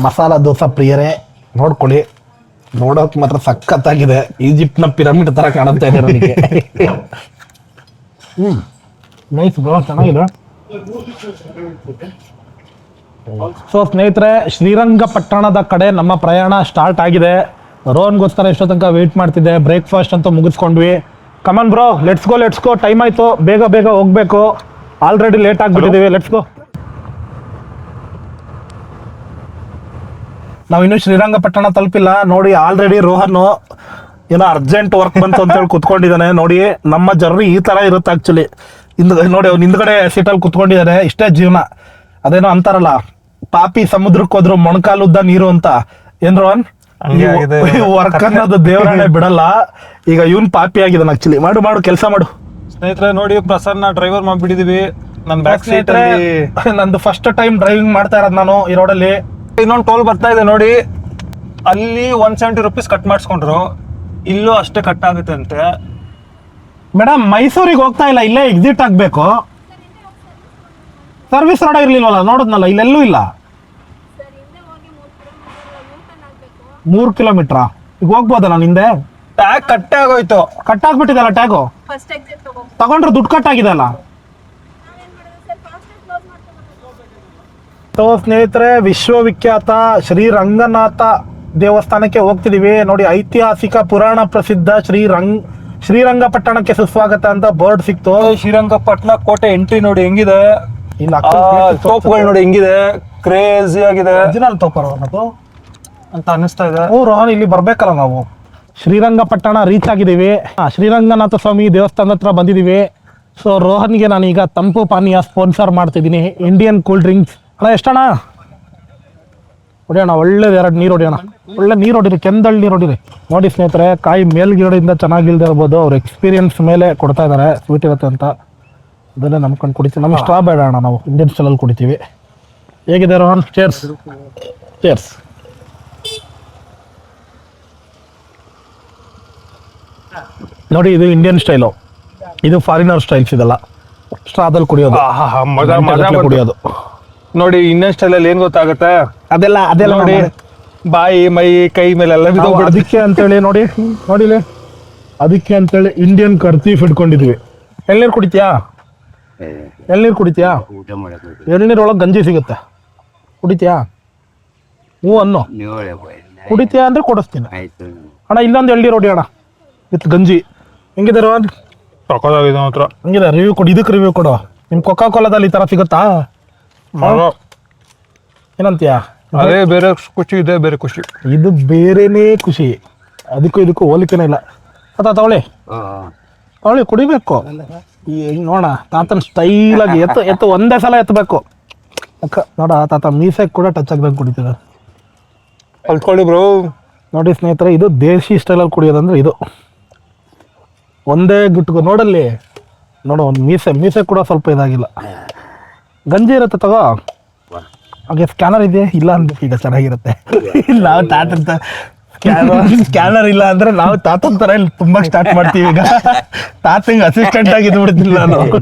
ಮಸಾಲ ದೋಸೆ ಪ್ರಿಯರೇ ನೋಡ್ಕೊಳ್ಳಿ. ನೋಡೋಕೆ ಮಾತ್ರ ಸಖತ್ತಾಗಿದೆ ಈಜಿಪ್ಟ್ನ ಪಿರಮಿಡ್ ತರ ಕಾಣುತ್ತೆ ಇದೆ ನನಗೆ. ಹ್ಮ್. ನೈಸ್ ಬ್ರೋ ಚೆನ್ನಾಗಿದೆ. ಸೊ ಸ್ನೇಹಿತರೆ, ಶ್ರೀರಂಗಪಟ್ಟಣದ ಕಡೆ ನಮ್ಮ ಪ್ರಯಾಣ ಸ್ಟಾರ್ಟ್ ಆಗಿದೆ. ರೋಹನ್ಗೋಸ್ಕರ ಎಷ್ಟೋ ತನಕ ವೇಟ್ ಮಾಡ್ತಿದ್ದೆ. ಬ್ರೇಕ್ಫಾಸ್ಟ್ ಅಂತ ಮುಗಿಸ್ಕೊಂಡ್ವಿ. Come on bro let's go let's go time ಆಯ್ತು. ಬೇಗ ಬೇಗ ಹೋಗ್ಬೇಕು. ಆಲ್ರೆಡಿ ಲೇಟ್ ಆಗ್ಬಿಟ್ಟಿದೀವಿ ಲೆಟ್ಸ್ ಗೋ ನಾವು ಇನ್ನೂ ಶ್ರೀರಂಗಪಟ್ಟಣ ತಲುಪಿಲ್ಲ. ನೋಡಿ ಆಲ್ರೆಡಿ ರೋಹನ್ ಏನೋ ಅರ್ಜೆಂಟ್ ವರ್ಕ್ ಬಂತು ಅಂತ ಹೇಳಿ ಕುತ್ಕೊಂಡಿದ್ದಾನೆ. ನೋಡಿ, ನಮ್ಮ ಜರ್ನಿ ಈ ತರ ಇರುತ್ತೆ ಆಕ್ಚುಲಿ ಹಿಂದ್ ನೋಡಿ, ಅವ್ನು ಹಿಂದ್ಗಡೆ ಸೀಟಲ್ಲಿ ಕುತ್ಕೊಂಡಿದ್ದಾನೆ. ಇಷ್ಟೇ ಜೀವನ. ಅದೇನೋ ಅಂತಾರಲ್ಲ. ಪಾಪಿ ಸಮುದ್ರಕ್ಕೆ ಹೋದ್ರು ಮೊಣಕಾಲುದ್ದ ನೀರು ಅಂತ. ಏನ್ ರೋಹನ್? ಆಗಿದೆ. ವರ್ಕ್ ಅನ್ನೋದು ದೇವರಾಣೆ ಬಿಡಲ್ಲ. ಈಗ ಇವನ್ ಪಾಪಿ ಆಗಿದೆ ಆಕ್ಚುಲಿ ಮಾಡು ಮಾಡು ಕೆಲಸ ಮಾಡು. ಸ್ನೇಹಿತರೆ ನೋಡಿ ಪ್ರಸನ್ನ ಡ್ರೈವರ್ ಮಾಡ್ಬಿಟ್ಟಿದೀವಿ. ನನ್ನ ಬ್ಯಾಕ್ ಸೀಟ್ ನಂದು ಫಸ್ಟ್ ಟೈಮ್ ಡ್ರೈವಿಂಗ್ ಮಾಡ್ತಾ ಇರೋದ್ ನಾನು ಈ ರೋಡಲ್ಲಿ ಇನ್ನೊಂದು ಟೋಲ್ ಬರ್ತಾ ಇದೆ ನೋಡಿ. ಅಲ್ಲಿ ಒನ್ ಸೆವೆಂಟಿ ರುಪೀಸ್ ಕಟ್ ಮಾಡಿಸ್ಕೊಂಡ್ರು. ಇಲ್ಲೂ ಅಷ್ಟೇ ಕಟ್ ಆಗುತ್ತೆ ಅಂತೆ ಮೇಡಮ್ ಮೈಸೂರಿಗೆ ಹೋಗ್ತಾ ಇಲ್ಲ. ಇಲ್ಲೇ ಎಕ್ಸಿಟ್ ಆಗ್ಬೇಕು. Service road ಇರ್ಲಿಲ್ವಲ್ಲ? ನೋಡಿದ್ನಲ್ಲ ಇಲ್ಲೆಲ್ಲೂ ಇಲ್ಲ. ಮೂರ್ ಕಿಲೋಮೀಟ್ರಾ? ಈಗ ಹೋಗ್ಬೋದಾ ನಾನು ಹಿಂದೆ ಟ್ಯಾಗ್ ಕಟ್ಟೆ ಆಗೋಯ್ತು. ಕಟ್ ಟ್ಯಾಗು ಫಸ್ಟ್ ಎಕ್ಸಿಟ್ ತಗೋ. ತಗೊಂಡ್ರೆ ದುಡ್ಡು ಕಟ್ ಆಗಿದೆ ಅಲ್ಲ? ಸೊ ಸ್ನೇಹಿತರೆ ವಿಶ್ವವಿಖ್ಯಾತ ಶ್ರೀ ರಂಗನಾಥ ದೇವಸ್ಥಾನಕ್ಕೆ ಹೋಗ್ತಿದೀವಿ. ನೋಡಿ ಐತಿಹಾಸಿಕ ಪುರಾಣ ಪ್ರಸಿದ್ಧ ಶ್ರೀ ರಂಗ್ ಶ್ರೀರಂಗಪಟ್ಟಣಕ್ಕೆ ಸುಸ್ವಾಗತ ಅಂತ ಬೋರ್ಡ್ ಸಿಕ್ತು. ಶ್ರೀರಂಗಪಟ್ಟಣ ಕೋಟೆ ಎಂಟ್ರಿ ನೋಡಿ ಹೆಂಗಿದೆ? ಇಲ್ಲ ಆ, ತೋಪುಗಳು ನೋಡಿ ಹೆಂಗಿದೆ? ಕ್ರೇಜಿ ಆಗಿದೆ. ಒರಿಜಿನಲ್ ತೋಪರ್ ಅನ್ನೋದು. ಅಂತ ಅನಿಸ್ತಾ ಇದೆ. ಓ ರೋಹನ್ ಇಲ್ಲಿ ಬರ್ಬೇಕಲ್ಲ ನಾವು. ಶ್ರೀರಂಗಪಟ್ಟಣ ರೀಚ್ ಆಗಿದ್ದೀವಿ. ಶ್ರೀರಂಗನಾಥ ಸ್ವಾಮಿ ದೇವಸ್ಥಾನದ ಹತ್ರ ಬಂದಿದ್ದೀವಿ. ಸೊ ರೋಹನ್ಗೆ ನಾನೀಗ ತಂಪು ಪಾನೀಯ ಸ್ಪಾನ್ಸರ್ ಮಾಡ್ತಿದ್ದೀನಿ. ಇಂಡಿಯನ್ ಕೂಲ್ ಡ್ರಿಂಕ್ಸ್ ಅಣ್ಣ, ಎಷ್ಟಣ್ಣ? ಹೊಡಿಯೋಣ ಒಳ್ಳೇದು ಎರಡು ನೀರು ಹೊಡಿಯೋಣ ಒಳ್ಳೆ ನೀರು ಹೊಡಿರಿ ಕೆಂದಳ್ ನೀರು ಹೊಡಿರಿ. ನೋಡಿ ಸ್ನೇಹಿತರೆ, ಕಾಯಿ ಮೇಲ್ಗಿಡದಿಂದ ಚೆನ್ನಾಗಿಲ್ದೇ ಇರ್ಬೋದು. ಅವ್ರ ಎಕ್ಸ್ಪೀರಿಯನ್ಸ್ ಮೇಲೆ ಕೊಡ್ತಾ ಇದ್ದಾರೆ ಸ್ವೀಟ್ ಇರುತ್ತೆ ಅಂತ. ಅದನ್ನೇ ನಂಬ್ಕೊಂಡು ಕುಡಿತೀವಿ. ನಮಗೆ ಸ್ಟ್ರಾ ಬೇಡ ಅಣ್ಣ ನಾವು. ಇಂಡಿಯನ್ ಸ್ಟೈಲಲ್ಲಿ ಕುಡಿತೀವಿ. ಹೇಗಿದೆ ರೋಹನ್? ಚೇರ್ಸ್ ಚೇರ್ಸ್ ನೋಡಿ ಇದು ಇಂಡಿಯನ್ ಸ್ಟೈಲು ಇದು ಫಾರಿನರ್ ಸ್ಟೈಲ್ಸ್ ಇದೆಲ್ಲ. ಸ್ಟ್ರಾದಲ್ಲಿ ಕುಡಿಯೋದು. ಮಜಾ ಮಜಾ ಕುಡಿಯೋದು. ನೋಡಿ ಇಂಡಿಯನ್ ಸ್ಟೈಲ್ ಅಲ್ಲಿ ಏನ್ ಗೊತ್ತಾಗುತ್ತೆ? ಅದೆಲ್ಲ ಅದೆಲ್ಲ ನೋಡಿ ಬಾಯಿ ಮೈ ಕೈ ಮೇಲೆಲ್ಲ ನಾವು ಬಿದ್ದೋಗ್ಬಿಡುತ್ತೆ. ಅದಕ್ಕೆ ಅಂತೇಳಿ ನೋಡಿ ನೋಡಿಲಿ ಅದಕ್ಕೆ ಅಂತೇಳಿ ಇಂಡಿಯನ್ ಕರ್ತೀಫ್ ಇಟ್ಕೊಂಡಿದ್ವಿ. ಎಳ್ನೀರು ಕುಡಿತೀಯಾ? ಎಳ್ನೀರು ಕುಡಿತೀಯಾ? ಎಳ್ನೀರು ಒಳಗೆ ಗಂಜಿ ಸಿಗುತ್ತೆ. ಕುಡಿತೀಯಾ? ಹ್ಞೂ ಅನ್ನು. ಕುಡಿತೀಯಾ ಅಂದ್ರೆ ಕೊಡಿಸ್ತೀನಿ. ಆಯ್ತು. ಅಣ್ಣ ಇಲ್ಲೊಂದು ಎಳ್ನೀರು ಹೊಡಿ ಅಣ್ಣ ವಿತ್ ಗಂಜಿ. ಹೆಂಗಿದೆ ರೋಹನ್ ಸಕ್ಕತ್ತಾಗಿದೆ ಮಾತ್ರ. ಹಂಗಿದೆ ರಿವ್ಯೂ ಕೊಡು ಇದಕ್ಕೆ ರಿವ್ಯೂ ಕೊಡು. ನಿಮ್ಮ ಕೊಕ್ಕಾ ಕೋಲಾದಲ್ಲಿ ಈ ಥರ ಸಿಗುತ್ತಾ? ಏನಂತೀಯ? ಅದೇ ಬೇರೆ ಖುಷಿ ಇದೆ ಬೇರೆ ಖುಷಿ. ಇದು ಬೇರೆನೇ ಖುಷಿ. ಅದಕ್ಕೂ ಇದಕ್ಕೂ ಹೋಲಿಕೆನೇ ಇಲ್ಲ. ಅತ ತಗೊಳ್ಳಿ ತಗೊಳ್ಳಿ ಕುಡಿಬೇಕು. ಈ ಹೆಂಗ್ ನೋಡ ತಾತನ ಸ್ಟೈಲಾಗಿ ಎತ್ತು ಎತ್ತು ಒಂದೇ ಸಲ ಎತ್ತಬೇಕು. ಅಕ್ಕ ನೋಡ ತಾತ ಮೀಸೆ ಕೂಡ ಟಚ್ ಆಗ್ದಂಗೆ ಕುಡಿತಿದ್ದಾರೆ ಕಲ್ತ್ಕೊಳ್ಳಿ ಬ್ರೋ ನೋಡಿ ಸ್ನೇಹಿತರೆ ಇದು ದೇಶಿ ಸ್ಟೈಲಲ್ಲಿ ಕುಡಿಯೋದಂದ್ರೆ ಇದು. ಒಂದೇ ಗುಟ್ಕು ನೋಡಲ್ಲಿ. ನೋಡು ಒಂದು ಮೀಸೆ ಮೀಸೆ ಕೂಡ ಸ್ವಲ್ಪ ಇದಾಗಿಲ್ಲ. ಗಂಜಿ ಇರುತ್ತೆ ತಗೋ. ಹಾಗೆ ಸ್ಕ್ಯಾನರ್ ಇದೆ ಇಲ್ಲ ಅಂದ್ರೆ ಈಗ ಚೆನ್ನಾಗಿರುತ್ತೆ. ನಾವು ತಾತಂತ ಸ್ಕ್ಯಾನರ್ ಇಲ್ಲ ಅಂದ್ರೆ ನಾವು ತಾತನ ಥರ ಇಲ್ಲಿ ತುಂಬಾ ಸ್ಟಾರ್ಟ್ ಮಾಡ್ತೀವಿ ಈಗ. ತಾತಂಗೆ ಅಸಿಸ್ಟೆಂಟ್ ಆಗಿ ಇದ್ಬಿಡ್ತಿಲ್ಲ ನಾನು?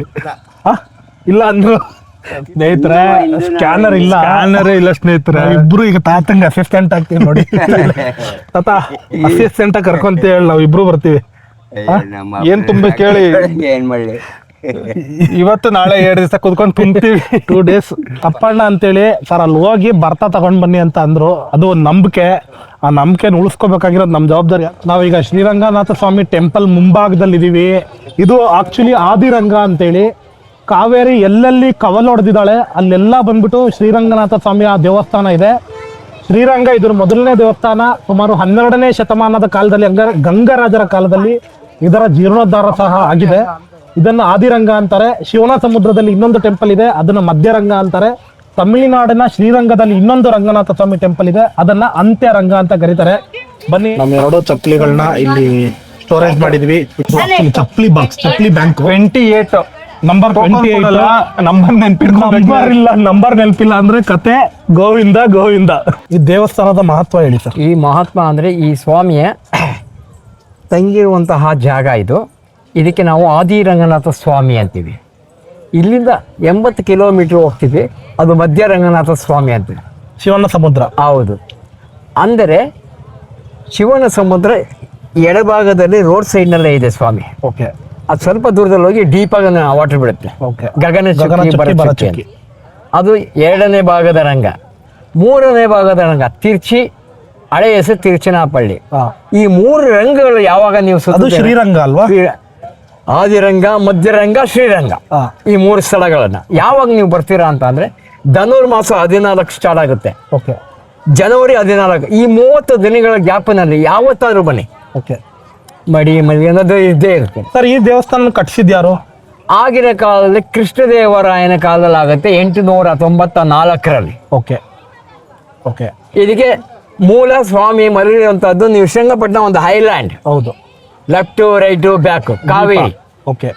ಇಲ್ಲ ಅಂದ್ರು. ಸ್ನೇಹಿತರೆ ಸ್ಕ್ಯಾನರ್ ಇಲ್ಲ. ಸ್ಕ್ಯಾನರ್ ಇಲ್ಲ ಸ್ನೇಹಿತರೆ. ಇಬ್ರು ಈಗ ತಾತಂಗೆ ಅಸಿಸ್ಟೆಂಟ್ ಆಗ್ತೀವಿ ನೋಡಿ. ತಾತ ಅಸಿಸ್ಟೆಂಟ್ ಕರ್ಕೊಂತ ಹೇಳಿ ನಾವು ಇಬ್ರು ಬರ್ತೀವಿ. ಏನ್ ತುಂಬ ಕೇಳಿ? ಏನ್ ಮಾಡ್ಲಿ? ಇವತ್ತು ನಾಳೆ ಎರಡು ದಿವಸ ಕುತ್ಕೊಂಡು ತುಂಬ್ತೀವಿ. ಟೂ ಡೇಸ್ ತಪ್ಪಣ್ಣ ಅಂತೇಳಿ ಸರ್ ಅಲ್ಲಿ ಹೋಗಿ ಬರ್ತಾ ತಗೊಂಡ್ ಬನ್ನಿ ಅಂತ ಅಂದ್ರು. ಅದು ಒಂದು ನಂಬಿಕೆ. ಆ ನಂಬಿಕೆನ ಉಳಿಸ್ಕೋಬೇಕಾಗಿರೋದು ನಮ್ಮ ಜವಾಬ್ದಾರಿ. ನಾವೀಗ ಶ್ರೀರಂಗನಾಥ ಸ್ವಾಮಿ ಟೆಂಪಲ್ ಮುಂಭಾಗದಲ್ಲಿ ಇದೀವಿ. ಇದು ಆಕ್ಚುಲಿ ಆದಿರಂಗ ಅಂತೇಳಿ. ಕಾವೇರಿ ಎಲ್ಲೆಲ್ಲಿ ಕವಲೊಡೆದಿದ್ದಾಳೆ ಅಲ್ಲೆಲ್ಲ ಬಂದ್ಬಿಟ್ಟು ಶ್ರೀರಂಗನಾಥ ಸ್ವಾಮಿ ಆ ದೇವಸ್ಥಾನ ಇದೆ. ಶ್ರೀರಂಗ ಇದ್ರ ಮೊದಲನೇ ದೇವಸ್ಥಾನ ಸುಮಾರು ಹನ್ನೆರಡನೇ ಶತಮಾನದ ಕಾಲದಲ್ಲಿ ಹಂಗಾರೆ ಗಂಗರಾಜರ ಕಾಲದಲ್ಲಿ. ಇದರ ಜೀರ್ಣೋದ್ಧಾರ ಸಹ ಆಗಿದೆ. ಇದನ್ನ ಆದಿರಂಗ ಅಂತಾರೆ. ಶಿವನ ಸಮುದ್ರದಲ್ಲಿ ಇನ್ನೊಂದು ಟೆಂಪಲ್ ಇದೆ. ಅದನ್ನ ಮಧ್ಯರಂಗ ಅಂತಾರೆ. ತಮಿಳುನಾಡಿನ ಶ್ರೀರಂಗದಲ್ಲಿ ಇನ್ನೊಂದು ರಂಗನಾಥ ಸ್ವಾಮಿ ಟೆಂಪಲ್ ಇದೆ. ಅದನ್ನ ಅಂತ್ಯರಂಗ ಅಂತ ಕರೀತಾರೆ. ಬನ್ನಿ. ನಮ್ಮ ಎರಡು ಚಪ್ಪಲಿಗಳನ್ನ ಇಲ್ಲಿ ಸ್ಟೋರೇಜ್ ಮಾಡಿದ್ವಿ. ಚಪ್ಪಲಿ ಬಾಕ್ಸ್ ಚಪ್ಪಲಿ bank twenty eight number twenty number number ಇಲ್ಲ ನಂಬರ್ ನೆನಪಿಲ್ಲ ಅಂದ್ರೆ ಕತೆ ಗೋವಿಂದ ಗೋವಿಂದ. ಈ ದೇವಸ್ಥಾನದ ಮಹತ್ವ ಹೇಳಿ ಸರ್. ಈ ಮಹಾತ್ಮ ಅಂದ್ರೆ ಈ ಸ್ವಾಮಿಯ ತಂಗಿರುವಂತಹ ಜಾಗ ಇದು. ಇದಕ್ಕೆ ನಾವು ಆದಿರಂಗನಾಥ ಸ್ವಾಮಿ ಅಂತೀವಿ. ಇಲ್ಲಿಂದ ಎಂಬತ್ತು ಕಿಲೋಮೀಟ್ರ್ ಹೋಗ್ತೀವಿ. ಅದು ಮಧ್ಯ ರಂಗನಾಥ ಸ್ವಾಮಿ ಅಂತೀವಿ. ಶಿವನ ಸಮುದ್ರ. ಹೌದು. ಅಂದರೆ ಶಿವನ ಸಮುದ್ರ ಎಡಭಾಗದಲ್ಲಿ ರೋಡ್ ಸೈಡ್ನಲ್ಲೇ ಇದೆ ಸ್ವಾಮಿ. ಓಕೆ. ಅದು ಸ್ವಲ್ಪ ದೂರದಲ್ಲಿ ಹೋಗಿ ಡೀಪಾಗಿ ವಾಟರ್ ಬಿಡುತ್ತೆ. ಓಕೆ. ಗಗನ ಚುಕ್ಕಿ. ಅದು ಎರಡನೇ ಭಾಗದ ರಂಗ. ಮೂರನೇ ಭಾಗದ ರಂಗ. ತಿರ್ಚಿ ಹಳೆ ಹೆಸರು ತಿರುಚನಾಪಳ್ಳಿ. ಈ ಮೂರು ರಂಗಗಳು ಯಾವಾಗ ನೀವು ಅದು ಶ್ರೀರಂಗ ಅಲ್ವಾ? ಆದಿರಂಗ ಮಧ್ಯರಂಗ ಶ್ರೀರಂಗ. ಈ ಮೂರು ಸ್ಥಳಗಳನ್ನ. ಯಾವಾಗ ನೀವು ಬರ್ತೀರಾ ಅಂತ ಅಂದ್ರೆ ಧನುರ್ಮಾಸ ಹದಿನಾಲ್ಕು ಸ್ಟಾರ್ಟ್ ಆಗುತ್ತೆ. ಓಕೆ. ಜನವರಿ ಹದಿನಾಲ್ಕು. ಈ ಮೂವತ್ತು ದಿನಗಳ ಗ್ಯಾಪ್ನಲ್ಲಿ ಯಾವತ್ತಾದ್ರೂ ಬನ್ನಿ. ಓಕೆ. ಮಡಿ ಮಡಿ ಅನ್ನೋದು ಇದ್ದೇ ಇರುತ್ತೆ. ಸರ್ ಈ ದೇವಸ್ಥಾನ ಕಟ್ಸಿದ್ಯಾರು ಆಗಿನ ಕಾಲದಲ್ಲಿ ಕೃಷ್ಣದೇವರಾಯನ ಕಾಲದಲ್ಲಿ ಆಗುತ್ತೆ ಎಂಟುನೂರ ತೊಂಬತ್ತ ನಾಲ್ಕರಲ್ಲಿ. ಓಕೆ. ಓಕೆ. ಇದಕ್ಕೆ ಮೂಲ ಸ್ವಾಮಿ ಮರಳಿರುವಂತಹದ್ದು ನೀವು ಶ್ರೀರಂಗಪಟ್ಟಣ ಒಂದು ಹೈಲ್ಯಾಂಡ್ ಹೌದು. Left right back Kaveri. Okay.